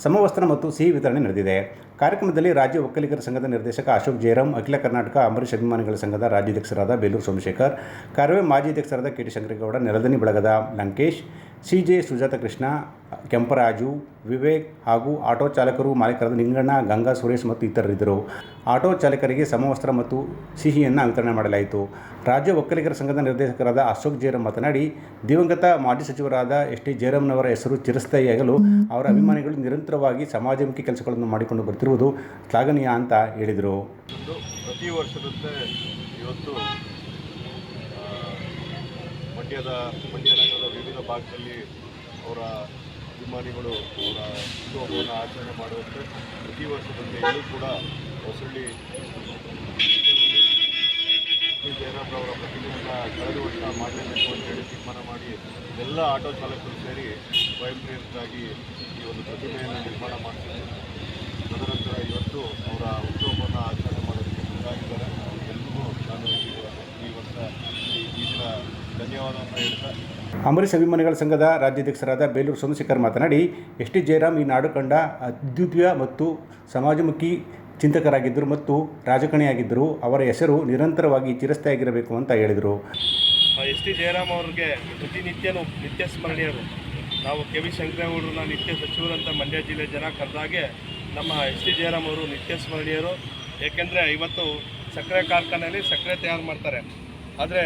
ಸಮವಸ್ತ್ರ ಮತ್ತು ಸಿಹಿ ವಿತರಣೆ ನಡೆದಿದೆ. ಕಾರ್ಯಕ್ರಮದಲ್ಲಿ ರಾಜ್ಯ ಒಕ್ಕಲಿಗರ ಸಂಘದ ನಿರ್ದೇಶಕ ಅಶೋಕ್ ಜಯರಾಮ್ ಅಖಿಲ ಕರ್ನಾಟಕ ಅಂಬರೀಷ್ ಅಭಿಮಾನಿಗಳ ಸಂಘದ ರಾಜ್ಯಾಧ್ಯಕ್ಷರಾದ ಬೇಲೂರು ಸೋಮಶೇಖರ್ ಕಾರ್ಯವೇ ಮಾಜಿ ಅಧ್ಯಕ್ಷರಾದ ಕೆ ಟಿ ಶಂಕರೇಗೌಡ, ನೆಲದನಿ ಬಳಗದ ಲಂಕೇಶ್ ಸಿ ಜೆ ಸುಜಾತ ಕೃಷ್ಣ, ಕೆಂಪರಾಜು, ವಿವೇಕ್ ಹಾಗೂ ಆಟೋ ಚಾಲಕರು ಮಾಲೀಕರಾದ ನಿಂಗಣ್ಣ, ಗಂಗಾ ಸುರೇಶ್ ಮತ್ತು ಇತರರಿದ್ದರು. ಆಟೋ ಚಾಲಕರಿಗೆ ಸಮವಸ್ತ್ರ ಮತ್ತು ಸಿಹಿಯನ್ನು ವಿತರಣೆ ಮಾಡಲಾಯಿತು. ರಾಜ್ಯ ಒಕ್ಕಲಿಗರ ಸಂಘದ ನಿರ್ದೇಶಕರಾದ ಅಶೋಕ್ ಜಯರಾಮ್ ಮಾತನಾಡಿ, ದಿವಂಗತ ಮಾಜಿ ಸಚಿವರಾದ ಎಸ್ ಟಿ ಜಯರಾಮ್ನವರ ಹೆಸರು ಚಿರಸ್ಥಾಯಿಯಾಗಲು ಅವರ ಅಭಿಮಾನಿಗಳು ನಿರಂತರವಾಗಿ ಸಮಾಜಮುಖಿ ಕೆಲಸಗಳನ್ನು ಮಾಡಿಕೊಂಡು ಬರ್ತಿರುವುದು ಶ್ಲಾಘನೀಯ ಅಂತ ಹೇಳಿದರು. ಪ್ರತಿ ವರ್ಷದಂತೆ ಇವತ್ತು ಮಂಡ್ಯದ ಮಂಡ್ಯ ನಗರದ ಭಾಗದಲ್ಲಿ ಅವರ ಅಭಿಮಾನಿಗಳು ಅವರ ಹುಟ್ಟುಹಬ್ಬವನ್ನು ಆಚರಣೆ ಮಾಡುವಂತೆ ಪ್ರತಿ ವರ್ಷದಂತೆ ಇಲ್ಲೂ ಕೂಡ ಹೊಸಳ್ಳಿ ಜಯರಾಮ್ರವರ ಪ್ರತಿಮೆಯನ್ನು ಕಳೆದ ವರ್ಷ ಮಾಡಲೇಬೇಕು ಅಂತ ಹೇಳಿ ತೀರ್ಮಾನ ಮಾಡಿ ಎಲ್ಲ ಆಟೋ ಚಾಲಕರು ಸೇರಿ ಸ್ವಯಂಪ್ರೇರಿತರಾಗಿ ಈ ಒಂದು ಪ್ರತಿಮೆಯನ್ನು ನಿರ್ಮಾಣ ಮಾಡ್ತಿದ್ದಾರೆ ತದನಂತರ ಇವತ್ತು ಅವರ ಉದ್ಯೋಗವನ್ನು ಆಚರಣೆ ಮಾಡೋದಕ್ಕೆ ಮುಂದಾಗಿದ್ದಾರೆ. ಎಲ್ರಿಗೂ ನಾನು ಈ- ವರ್ಷ ಈ ದಿನ ಧನ್ಯವಾದವನ್ನು ಹೇಳ್ತಾ ಅಂಬರೀಷ್ ಅಭಿಮಾನಿಗಳ ಸಂಘದ ರಾಜ್ಯಾಧ್ಯಕ್ಷರಾದ ಬೇಲೂರು ಸೋಮಶೇಖರ್ ಮಾತನಾಡಿ ಎಸ್ ಟಿ ಜಯರಾಮ್ ಈ ನಾಡು ಕಂಡ ಅದ್ವಿತೀಯ ಮತ್ತು ಸಮಾಜಮುಖಿ ಚಿಂತಕರಾಗಿದ್ದರು ಮತ್ತು ರಾಜಕಾರಣಿಯಾಗಿದ್ದರು. ಅವರ ಹೆಸರು ನಿರಂತರವಾಗಿ ಚಿರಸ್ಥಾಯಿಯಾಗಿರಬೇಕು ಅಂತ ಹೇಳಿದರು. ಎಸ್ ಟಿ ಜಯರಾಮ್ ಅವ್ರಿಗೆ ಪ್ರತಿನಿತ್ಯನೂ ನಿತ್ಯ ಸ್ಮರಣೀಯರು. ನಾವು ಕೆ ವಿ ಶಂಕರೇಗೌಡರನ್ನ ನಿತ್ಯ ಸಚಿವರಂತ ಮಂಡ್ಯ ಜಿಲ್ಲೆ ಜನ ಕರೆದಾಗೆ ನಮ್ಮ ಎಸ್ ಟಿ ಜಯರಾಮ್ ಅವರು ನಿತ್ಯ ಸ್ಮರಣೀಯರು. ಏಕೆಂದರೆ ಇವತ್ತು ಸಕ್ಕರೆ ಕಾರ್ಖಾನೆಯಲ್ಲಿ ಸಕ್ಕರೆ ತಯಾರು ಮಾಡ್ತಾರೆ. ಆದರೆ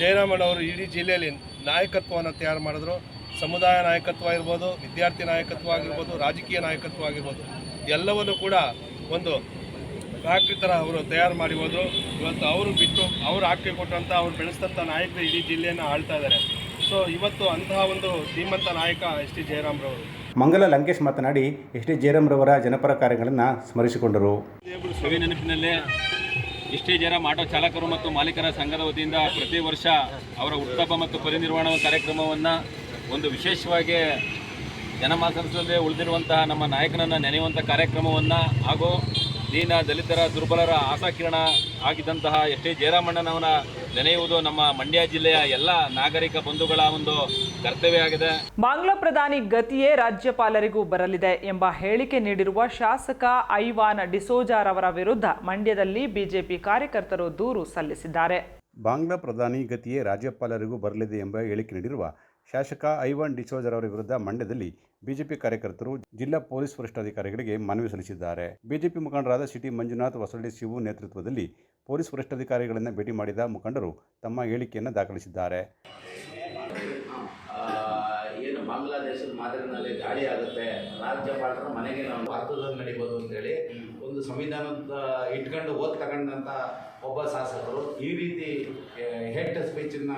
ಜಯರಾಮಣ್ಣವರು ಇಡೀ ಜಿಲ್ಲೆಯಲ್ಲಿ ನಾಯಕತ್ವವನ್ನು ತಯಾರು ಮಾಡಿದ್ರು. ಸಮುದಾಯ ನಾಯಕತ್ವ ಇರ್ಬೋದು ವಿದ್ಯಾರ್ಥಿ ನಾಯಕತ್ವ ಆಗಿರ್ಬೋದು ರಾಜಕೀಯ ನಾಯಕತ್ವ ಆಗಿರ್ಬೋದು ಎಲ್ಲವನ್ನು ಕೂಡ ಒಂದು ಫ್ಯಾಕ್ಟ್ರಿ ಥರ ಅವರು ತಯಾರು ಮಾಡಿ ಹೋದರು. ಇವತ್ತು ಅವರು ಬಿಟ್ಟು ಅವರು ಹಾಕಿ ಕೊಟ್ಟಂಥ ಅವ್ರು ಬೆಳೆಸಿದಂಥ ನಾಯಕರು ಇಡೀ ಜಿಲ್ಲೆಯನ್ನು ಆಳ್ತಾ ಇದ್ದಾರೆ ಸೊ ಇವತ್ತು ಅಂತಹ ಒಂದು ಶ್ರೀಮಂತ ನಾಯಕ ಎಸ್ ಟಿ ಜಯರಾಮ್ರವರು. ಮಂಗಲ ಲಂಕೇಶ್ ಮಾತನಾಡಿ ಎಸ್ ಟಿ ಜಯರಾಮ್ರವರ ಜನಪರ ಕಾರ್ಯಗಳನ್ನು ಸ್ಮರಿಸಿಕೊಂಡರು. ಸವಿ ನೆನಪಿನಲ್ಲಿ ಎಸ್ ಜನ ಆಟೋ ಚಾಲಕರು ಮತ್ತು ಮಾಲೀಕರ ಸಂಘದ ವತಿಯಿಂದ ಪ್ರತಿ ವರ್ಷ ಅವರ ಹುಟ್ಟುಹಬ್ಬ ಮತ್ತು ಪರಿನಿರ್ವಾಣ ಕಾರ್ಯಕ್ರಮವನ್ನು ಒಂದು ವಿಶೇಷವಾಗಿ ಜನಮಾನಸದಲ್ಲಿ ಉಳಿದಿರುವಂತಹ ನಮ್ಮ ನಾಯಕನನ್ನು ನೆನೆಯುವಂಥ ಕಾರ್ಯಕ್ರಮವನ್ನು ಹಾಗೂ ದೀನ ದಲಿತರ ದುರ್ಬಲರ ಆಶಾಕಿರಣ ಆಗಿದ್ದಂತಹ ಎಸ್ ಟಿ ಜಯರಾಮಣ್ಣನವರ ನೆನೆಯುವುದು ನಮ್ಮ ಮಂಡ್ಯ ಜಿಲ್ಲೆಯ ಎಲ್ಲ ನಾಗರಿಕ ಬಂಧುಗಳ ಒಂದು ಕರ್ತವ್ಯ ಆಗಿದೆ. ಬಾಂಗ್ಲಾ ಪ್ರಧಾನಿ ಗತಿಯೇ ರಾಜ್ಯಪಾಲರಿಗೂ ಬರಲಿದೆ ಎಂಬ ಹೇಳಿಕೆ ನೀಡಿರುವ ಶಾಸಕ ಐವಾನ್ ಡಿಸೋಜಾರವರ ವಿರುದ್ಧ ಮಂಡ್ಯದಲ್ಲಿ ಬಿಜೆಪಿ ಕಾರ್ಯಕರ್ತರು ದೂರು ಸಲ್ಲಿಸಿದ್ದಾರೆ. ಬಾಂಗ್ಲಾ ಪ್ರಧಾನಿ ಗತಿಯೇ ರಾಜ್ಯಪಾಲರಿಗೂ ಬರಲಿದೆ ಎಂಬ ಹೇಳಿಕೆ ನೀಡಿರುವ ಶಾಸಕ ಐವನ್ ಡಿಸೋಜರ್ ಅವರ ವಿರುದ್ಧ ಮಂಡ್ಯದಲ್ಲಿ ಬಿಜೆಪಿ ಕಾರ್ಯಕರ್ತರು ಜಿಲ್ಲಾ ಪೊಲೀಸ್ ವರಿಷ್ಠಾಧಿಕಾರಿಗಳಿಗೆ ಮನವಿ ಸಲ್ಲಿಸಿದ್ದಾರೆ. ಬಿಜೆಪಿ ಮುಖಂಡರಾದ ಸಿಟಿ ಮಂಜುನಾಥ್, ಹೊಸಳ್ಳಿ ಶಿವು ನೇತೃತ್ವದಲ್ಲಿ ಪೊಲೀಸ್ ವರಿಷ್ಠಾಧಿಕಾರಿಗಳನ್ನು ಭೇಟಿ ಮಾಡಿದ ಮುಖಂಡರು ತಮ್ಮ ಹೇಳಿಕೆಯನ್ನು ದಾಖಲಿಸಿದ್ದಾರೆ. ಏನು ಬಾಂಗ್ಲಾದೇಶದ ಮಾದರಿನಲ್ಲಿ ಗಾಳಿ ಆಗುತ್ತೆ, ರಾಜ್ಯಪಾಲರ ಮನೆಗೆ ನಾವು ಭಾರತದಲ್ಲಿ ನಡೀಬಹುದು ಅಂತೇಳಿ ಒಂದು ಸಂವಿಧಾನದ ಇಟ್ಕೊಂಡು ಓದ್ ತಗೊಂಡಂಥ ಒಬ್ಬ ಶಾಸಕರು ಈ ರೀತಿ ಹೆಡ್ ಸ್ಪೀಚನ್ನು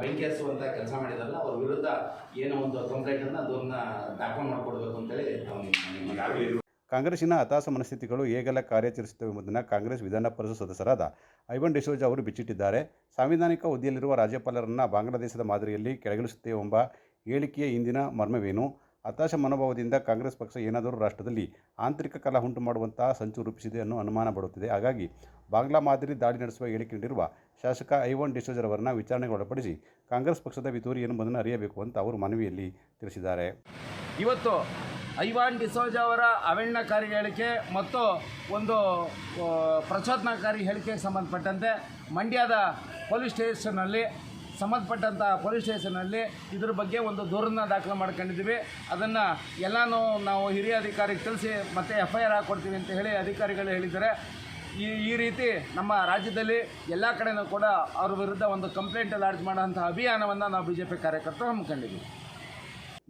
ಬೆಂಕಿ ಹಚ್ಚುವಂಥ ಕೆಲಸ ಮಾಡಿದಾರಲ್ಲ ಅವ್ರ ವಿರುದ್ಧ ಏನೋ ಒಂದು ಕಂಪ್ಲೇಂಟನ್ನು ಅದನ್ನ ದಾಖಲು ಮಾಡಿಕೊಡ್ಬೇಕು ಅಂತೇಳಿ ಕಾಂಗ್ರೆಸ್ಸಿನ ಹತಾಶ ಮನಸ್ಥಿತಿಗಳು ಹೇಗೆಲ್ಲ ಕಾರ್ಯಾಚರಿಸುತ್ತವೆ ಎಂಬುದನ್ನು ಕಾಂಗ್ರೆಸ್ ವಿಧಾನ ಪರಿಷತ್ ಸದಸ್ಯರಾದ ಐವನ್ ಡಿಸೋಜಾ ಅವರು ಬಿಚ್ಚಿಟ್ಟಿದ್ದಾರೆ. ಸಾಂವಿಧಾನಿಕ ಹುದ್ದೆಯಲ್ಲಿರುವ ರಾಜ್ಯಪಾಲರನ್ನು ಬಾಂಗ್ಲಾದೇಶದ ಮಾದರಿಯಲ್ಲಿ ಕೆಳಗಿಳಿಸುತ್ತೇವೆ ಎಂಬ ಹೇಳಿಕೆಯ ಹಿಂದಿನ ಮರ್ಮವೇನು? ಹತಾಶ ಮನೋಭಾವದಿಂದ ಕಾಂಗ್ರೆಸ್ ಪಕ್ಷ ಏನಾದರೂ ರಾಷ್ಟ್ರದಲ್ಲಿ ಆಂತರಿಕ ಕಲಹ ಉಂಟು ಮಾಡುವಂತಹ ಸಂಚು ರೂಪಿಸಿದೆ ಅನ್ನೋ ಅನುಮಾನ ಬರುತ್ತಿದೆ ಹಾಗಾಗಿ ಬಾಂಗ್ಲಾ ಮಾದರಿ ದಾಳಿ ನಡೆಸುವ ಹೇಳಿಕೆ ನೀಡಿರುವ ಶಾಸಕ ಐವನ್ ಡಿಸೋಜರವರನ್ನ ವಿಚಾರಣೆಗೆ ಒಳಪಡಿಸಿ ಕಾಂಗ್ರೆಸ್ ಪಕ್ಷದ ವಿತೂರಿ ಬಂದನ್ನು ಅರಿಯಬೇಕು ಅಂತ ಅವರು ಮನವಿಯಲ್ಲಿ ತಿಳಿಸಿದ್ದಾರೆ. ಇವತ್ತು ಐವಾನ್ ಡಿಸೋಜ ಅವರ ಅವೆಣ್ಣಕಾರಿ ಹೇಳಿಕೆ ಮತ್ತು ಒಂದು ಪ್ರಚೋದನಾಕಾರಿ ಹೇಳಿಕೆಗೆ ಸಂಬಂಧಪಟ್ಟಂತೆ ಮಂಡ್ಯದ ಪೊಲೀಸ್ ಸ್ಟೇಷನ್ನಲ್ಲಿ ಸಂಬಂಧಪಟ್ಟಂಥ ಪೊಲೀಸ್ ಸ್ಟೇಷನಲ್ಲಿ ಇದ್ರ ಬಗ್ಗೆ ಒಂದು ದೂರನ್ನು ದಾಖಲು ಮಾಡ್ಕೊಂಡಿದ್ದೀವಿ. ಅದನ್ನು ಎಲ್ಲನೂ ನಾವು ಹಿರಿಯ ಅಧಿಕಾರಿಗೆ ತಿಳಿಸಿ ಮತ್ತೆ ಎಫ್ ಐ ಆರ್ ಹಾಕ್ಕೊಡ್ತೀವಿ ಅಂತ ಹೇಳಿ ಅಧಿಕಾರಿಗಳು ಹೇಳಿದ್ದಾರೆ. ಈ ಈ ರೀತಿ ನಮ್ಮ ರಾಜ್ಯದಲ್ಲಿ ಎಲ್ಲ ಕಡೆನೂ ಕೂಡ ಅವ್ರ ವಿರುದ್ಧ ಒಂದು ಕಂಪ್ಲೇಂಟ್ ಲಾಡ್ಜ್ ಮಾಡೋಂಥ ಅಭಿಯಾನವನ್ನು ನಾವು ಬಿ ಜೆ ಪಿ ಕಾರ್ಯಕರ್ತರು ಹಮ್ಮಿಕೊಂಡಿದ್ದೀವಿ.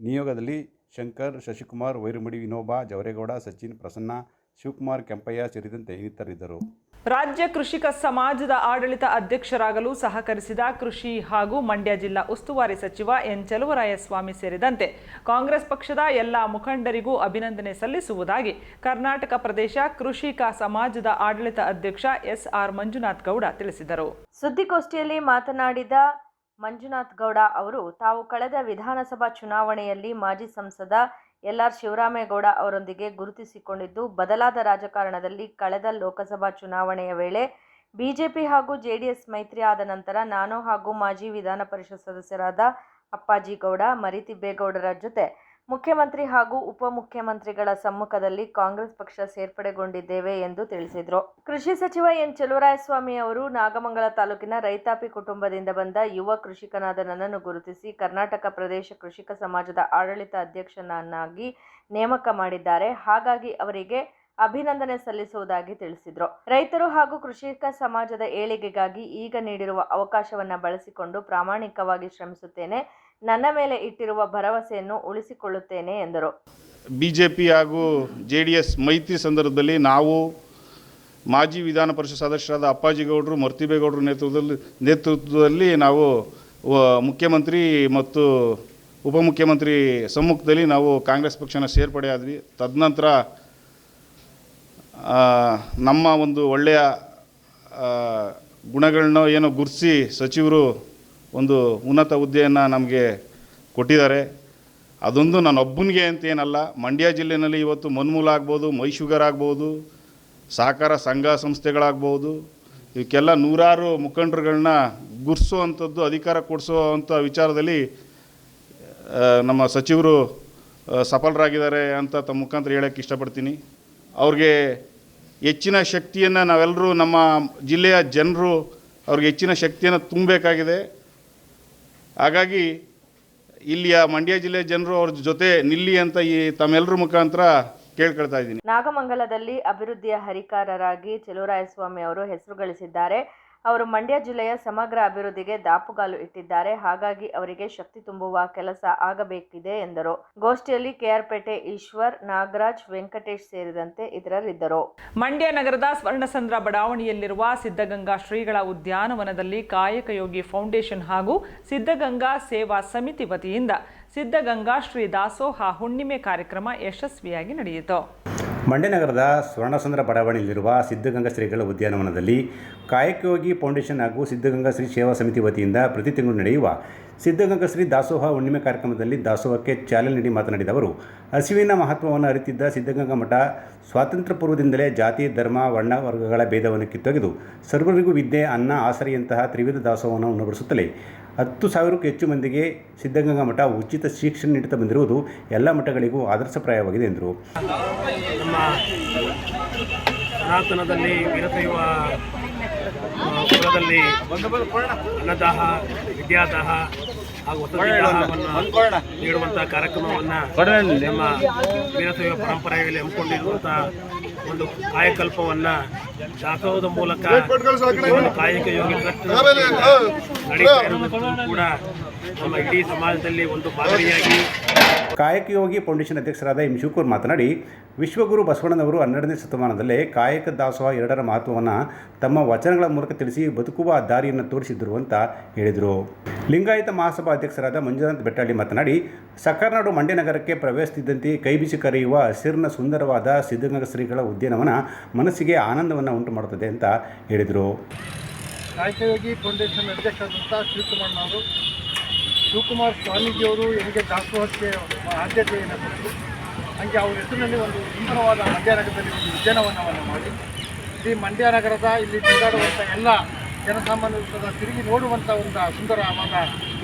ನಿಯೋಗದಲ್ಲಿ ಶಂಕರ್, ಶಶಿಕುಮಾರ್, ವೈರುಮಡಿ, ವಿನೋಬಾ, ಜವರೇಗೌಡ, ಸಚಿನ್, ಪ್ರಸನ್ನ, ಶಿವಕುಮಾರ್, ಕೆಂಪಯ್ಯ ಸೇರಿದಂತೆ ಇನ್ನಿತರಿದ್ದರು. ರಾಜ್ಯ ಕೃಷಿಕ ಸಮಾಜದ ಆಡಳಿತ ಅಧ್ಯಕ್ಷರಾಗಲು ಸಹಕರಿಸಿದ ಕೃಷಿ ಹಾಗೂ ಮಂಡ್ಯ ಜಿಲ್ಲಾ ಉಸ್ತುವಾರಿ ಸಚಿವ ಎನ್ ಚಲುವರಾಯಸ್ವಾಮಿ ಸೇರಿದಂತೆ ಕಾಂಗ್ರೆಸ್ ಪಕ್ಷದ ಎಲ್ಲ ಮುಖಂಡರಿಗೂ ಅಭಿನಂದನೆ ಸಲ್ಲಿಸುವುದಾಗಿ ಕರ್ನಾಟಕ ಪ್ರದೇಶ ಕೃಷಿಕ ಸಮಾಜದ ಆಡಳಿತ ಅಧ್ಯಕ್ಷ ಎಸ್ ಆರ್ ಮಂಜುನಾಥ್ ಗೌಡ ತಿಳಿಸಿದರು. ಸುದ್ದಿಗೋಷ್ಠಿಯಲ್ಲಿ ಮಾತನಾಡಿದ ಮಂಜುನಾಥ್ ಗೌಡ ಅವರು ತಾವು ಕಳೆದ ವಿಧಾನಸಭಾ ಚುನಾವಣೆಯಲ್ಲಿ ಮಾಜಿ ಸಂಸದ ಎಲ್ ಆರ್ ಶಿವರಾಮೇಗೌಡ ಅವರೊಂದಿಗೆ ಗುರುತಿಸಿಕೊಂಡಿದ್ದು, ಬದಲಾದ ರಾಜಕಾರಣದಲ್ಲಿ ಕಳೆದ ಲೋಕಸಭಾ ಚುನಾವಣೆಯ ವೇಳೆ ಬಿಜೆಪಿ ಹಾಗೂ ಜೆಡಿಎಸ್ ಮೈತ್ರಿ ಆದ ನಂತರ ನಾನು ಹಾಗೂ ಮಾಜಿ ವಿಧಾನ ಪರಿಷತ್ ಸದಸ್ಯರಾದ ಅಪ್ಪಾಜಿ ಗೌಡ ಮರಿತಿಬ್ಬೇಗೌಡರ ಜೊತೆ ಮುಖ್ಯಮಂತ್ರಿ ಹಾಗೂ ಉಪಮುಖ್ಯಮಂತ್ರಿಗಳ ಸಮ್ಮುಖದಲ್ಲಿ ಕಾಂಗ್ರೆಸ್ ಪಕ್ಷ ಸೇರ್ಪಡೆಗೊಂಡಿದ್ದೇವೆ ಎಂದು ತಿಳಿಸಿದರು. ಕೃಷಿ ಸಚಿವ ಎನ್. ಚಲುವರಾಯಸ್ವಾಮಿ ಅವರು ನಾಗಮಂಗಲ ತಾಲೂಕಿನ ರೈತಾಪಿ ಕುಟುಂಬದಿಂದ ಬಂದ ಯುವ ಕೃಷಿಕನಾದ ನನ್ನನ್ನು ಗುರುತಿಸಿ ಕರ್ನಾಟಕ ಪ್ರದೇಶ ಕೃಷಿಕ ಸಮಾಜದ ಆಡಳಿತ ಅಧ್ಯಕ್ಷನನ್ನಾಗಿ ನೇಮಕ ಮಾಡಿದ್ದಾರೆ. ಹಾಗಾಗಿ ಅವರಿಗೆ ಅಭಿನಂದನೆ ಸಲ್ಲಿಸುವುದಾಗಿ ತಿಳಿಸಿದರು. ರೈತರು ಹಾಗೂ ಕೃಷಿಕ ಸಮಾಜದ ಏಳಿಗೆಗಾಗಿ ಈಗ ನೀಡಿರುವ ಅವಕಾಶವನ್ನು ಬಳಸಿಕೊಂಡು ಪ್ರಾಮಾಣಿಕವಾಗಿ ಶ್ರಮಿಸುತ್ತೇನೆ. ನನ್ನ ಮೇಲೆ ಇಟ್ಟಿರುವ ಭರವಸೆಯನ್ನು ಉಳಿಸಿಕೊಳ್ಳುತ್ತೇನೆ, ಎಂದರು. ಬಿ ಜೆ ಪಿ ಹಾಗೂ ಜೆ ಡಿ ಎಸ್ ಮೈತ್ರಿ ಸಂದರ್ಭದಲ್ಲಿ ನಾವು ಮಾಜಿ ವಿಧಾನ ಪರಿಷತ್ ಸದಸ್ಯರಾದ ಅಪ್ಪಾಜಿಗೌಡರು, ಮರ್ತಿಬೇಗೌಡರು ನೇತೃತ್ವದಲ್ಲಿ ನೇತೃತ್ವದಲ್ಲಿ ನಾವು ಮುಖ್ಯಮಂತ್ರಿ ಮತ್ತು ಉಪಮುಖ್ಯಮಂತ್ರಿ ಸಮ್ಮುಖದಲ್ಲಿ ನಾವು ಕಾಂಗ್ರೆಸ್ ಪಕ್ಷನ ಸೇರ್ಪಡೆ ಆದ್ವಿ. ತದನಂತರ ನಮ್ಮ ಒಂದು ಒಳ್ಳೆಯ ಗುಣಗಳನ್ನ ಏನೋ ಗುರುತಿಸಿ ಸಚಿವರು ಒಂದು ಉನ್ನತ ಹುದ್ದೆಯನ್ನು ನಮಗೆ ಕೊಟ್ಟಿದ್ದಾರೆ. ಅದೊಂದು ನಾನು ಒಬ್ಬನಿಗೆ ಅಂತ ಏನಲ್ಲ, ಮಂಡ್ಯ ಜಿಲ್ಲೆಯಲ್ಲಿ ಇವತ್ತು ಮನ್ಮೂಲ ಆಗ್ಬೋದು ಮೈ ಶುಗರ್ ಆಗ್ಬೋದು, ಸಹಕಾರ ಸಂಘ ಸಂಸ್ಥೆಗಳಾಗ್ಬೋದು ಇವಕ್ಕೆಲ್ಲ ನೂರಾರು ಮುಖಂಡರುಗಳನ್ನ ಗುರ್ಸೋವಂಥದ್ದು, ಅಧಿಕಾರ ಕೊಡಿಸೋವಂಥ ವಿಚಾರದಲ್ಲಿ ನಮ್ಮ ಸಚಿವರು ಸಫಲರಾಗಿದ್ದಾರೆ ಅಂತ ತಮ್ಮ ಮುಖಾಂತರ ಹೇಳೋಕ್ಕೆ ಇಷ್ಟಪಡ್ತೀನಿ. ಅವ್ರಿಗೆ ಹೆಚ್ಚಿನ ಶಕ್ತಿಯನ್ನು ನಾವೆಲ್ಲರೂ ನಮ್ಮ ಜಿಲ್ಲೆಯ ಜನರು ಅವ್ರಿಗೆ ಹೆಚ್ಚಿನ ಶಕ್ತಿಯನ್ನು ತುಂಬಬೇಕಾಗಿದೆ. ಹಾಗಾಗಿ ಇಲ್ಲಿಯ ಮಂಡ್ಯ ಜಿಲ್ಲೆಯ ಜನರು ಅವ್ರ ಜೊತೆ ನಿಲ್ಲಿ ಅಂತ ಈ ತಮ್ಮೆಲ್ಲರ ಮುಖಾಂತರ ಕೇಳ್ಕೊಳ್ತಾ ಇದ್ದೀನಿ. ನಾಗಮಂಗಲದಲ್ಲಿ ಅಭಿವೃದ್ಧಿಯ ಹರಿಕಾರರಾಗಿ ಚೆಲುವರಾಯಸ್ವಾಮಿ ಅವರು ಹೆಸರು ಗಳಿಸಿದ್ದಾರೆ. ಅವರು ಮಂಡ್ಯ ಜಿಲ್ಲೆಯ ಸಮಗ್ರ ಅಭಿವೃದ್ಧಿಗೆ ದಾಪುಗಾಲು ಇಟ್ಟಿದ್ದಾರೆ. ಹಾಗಾಗಿ ಅವರಿಗೆ ಶಕ್ತಿ ತುಂಬುವ ಕೆಲಸ ಆಗಬೇಕಿದೆ ಎಂದರು. ಗೋಷ್ಠಿಯಲ್ಲಿ ಕೆಆರ್ಪೇಟೆ ಈಶ್ವರ್, ನಾಗರಾಜ್, ವೆಂಕಟೇಶ್ ಸೇರಿದಂತೆ ಇತರರಿದ್ದರು. ಮಂಡ್ಯ ನಗರದ ಸ್ವರ್ಣಸಂದ್ರ ಬಡಾವಣೆಯಲ್ಲಿರುವ ಸಿದ್ಧಗಂಗಾ ಶ್ರೀಗಳ ಉದ್ಯಾನವನದಲ್ಲಿ ಕಾಯಕಯೋಗಿ ಫೌಂಡೇಶನ್ ಹಾಗೂ ಸಿದ್ಧಗಂಗಾ ಸೇವಾ ಸಮಿತಿ ವತಿಯಿಂದ ಸಿದ್ಧಗಂಗಾ ಶ್ರೀ ದಾಸೋಹ ಹುಣ್ಣಿಮೆ ಕಾರ್ಯಕ್ರಮ ಯಶಸ್ವಿಯಾಗಿ ನಡೆಯಿತು. ಮಂಡ್ಯ ನಗರದ ಸ್ವರ್ಣಸಂದ್ರ ಬಡಾವಣೆಯಲ್ಲಿರುವ ಸಿದ್ಧಗಂಗಾ ಶ್ರೀಗಳ ಉದ್ಯಾನವನದಲ್ಲಿ ಕಾಯಕಯೋಗಿ ಫೌಂಡೇಶನ್ ಹಾಗೂ ಸಿದ್ಧಗಂಗಾ ಶ್ರೀ ಸೇವಾ ಸಮಿತಿ ವತಿಯಿಂದ ಪ್ರತಿ ತಿಂಗಳು ನಡೆಯುವ ಸಿದ್ಧಗಂಗಾ ಶ್ರೀ ದಾಸೋಹ ಹುಣ್ಣಿಮೆ ಕಾರ್ಯಕ್ರಮದಲ್ಲಿ ದಾಸೋಹಕ್ಕೆ ಚಾಲನೆ ನೀಡಿ ಮಾತನಾಡಿದ ಅವರು, ಹಸಿವಿನ ಮಹತ್ವವನ್ನು ಅರಿತಿದ್ದ ಸಿದ್ಧಗಂಗಾ ಮಠ ಸ್ವಾತಂತ್ರ್ಯ ಪೂರ್ವದಿಂದಲೇ ಜಾತಿ, ಧರ್ಮ, ವರ್ಣ ವರ್ಗಗಳ ಭೇದವನ್ನು ಕಿತ್ತೊಗೆದು ಸರ್ವರಿಗೂ ವಿದ್ಯೆ, ಅನ್ನ, ಆಸರೆಯಂತಹ ತ್ರಿವಿಧ ದಾಸೋಹವನ್ನು ಉಣಬಡಿಸುತ್ತಲೇ ಹತ್ತು ಸಾವಿರಕ್ಕೂ ಹೆಚ್ಚು ಮಂದಿಗೆ ಸಿದ್ಧಗಂಗಾ ಮಠ ಉಚಿತ ಶಿಕ್ಷಣ ನೀಡುತ್ತಾ ಬಂದಿರುವುದು ಎಲ್ಲ ಮಠಗಳಿಗೂ ಆದರ್ಶಪ್ರಾಯವಾಗಿದೆ ಎಂದರು. ನಮ್ಮ ಸನಾತನದಲ್ಲಿ ವೀರಶೈವ ಕುಲದಲ್ಲಿ ಅನ್ನದಾಹ ವಿದ್ಯಾದಾಹ ಹಾಗೂ ನೀಡುವಂಥ ಕಾರ್ಯಕ್ರಮವನ್ನು ನಮ್ಮ ವೀರಶೈವ ಪರಂಪರೆಯಲ್ಲಿ ಹಮ್ಮಿಕೊಂಡಿರುವಂಥ ಒಂದು ಕಾಯಕಲ್ಪವನ್ನ ಸಾಕುವುದರ ಮೂಲಕ ಕಾಯಕ ಯೋಗಿ ಕೂಡ ನಮ್ಮ ಇಡೀ ಸಮಾಜದಲ್ಲಿ ಒಂದು ಮಾದರಿಯಾಗಿ ಕಾಯಕಯೋಗಿ ಫೌಂಡೇಶನ್ ಅಧ್ಯಕ್ಷರಾದ ಎಂ ಶಿವಕುಮಾರ್ ಮಾತನಾಡಿ ವಿಶ್ವಗುರು ಬಸವಣ್ಣನವರು ಹನ್ನೆರಡನೇ ಶತಮಾನದಲ್ಲೇ ಕಾಯಕ ದಾಸೋಹ ಎರಡರ ಮಹತ್ವವನ್ನು ತಮ್ಮ ವಚನಗಳ ಮೂಲಕ ತಿಳಿಸಿ ಬದುಕುವ ದಾರಿಯನ್ನು ತೋರಿಸಿದ್ದರು ಅಂತ ಹೇಳಿದರು. ಲಿಂಗಾಯತ ಮಹಾಸಭಾ ಅಧ್ಯಕ್ಷರಾದ ಮಂಜುನಾಥ್ ಬೆಟ್ಟಾಳಿ ಮಾತನಾಡಿ ಸಕರ್ನಾಡು ಮಂಡ್ಯ ನಗರಕ್ಕೆ ಪ್ರವೇಶಿಸಿದ್ದಂತೆ ಕೈಬಿಸಿ ಕರೆಯುವ ಹಸಿರಿನ ಸುಂದರವಾದ ಸಿದ್ಧಗಂಗ ಶ್ರೀಗಳ ಉದ್ಯಾನವನ ಮನಸ್ಸಿಗೆ ಆನಂದವನ್ನು ಉಂಟು ಮಾಡುತ್ತದೆ ಅಂತ ಹೇಳಿದರು. ಕಾಯಕಯೋಗಿ ಫೌಂಡೇಶನ್ ಅಧ್ಯಕ್ಷರಾದಂಥ ಶಿವಕುಮಾರ್ನವರು ಶಿವಕುಮಾರ್ ಸ್ವಾಮೀಜಿಯವರು ಹೆಂಗೆ ದಾಸೋಹಕ್ಕೆ ಆದ್ಯತೆ ಏನಾದರೂ ಹಾಗೆ ಅವ್ರ ಹೆಸರಿನಲ್ಲಿ ಒಂದು ಸುಂದರವಾದ ಮಂಡ್ಯ ನಗರದಲ್ಲಿ ಒಂದು ಉದ್ಯಾನವನವನ್ನು ಮಾಡಿ ಇಡೀ ಮಂಡ್ಯ ನಗರದ ಇಲ್ಲಿ ತಿರುಗಾಡುವಂಥ ಎಲ್ಲ ಜನಸಾಮಾನ್ಯರು ತಿರುಗಿ ನೋಡುವಂಥ ಒಂದು ಸುಂದರವಾದ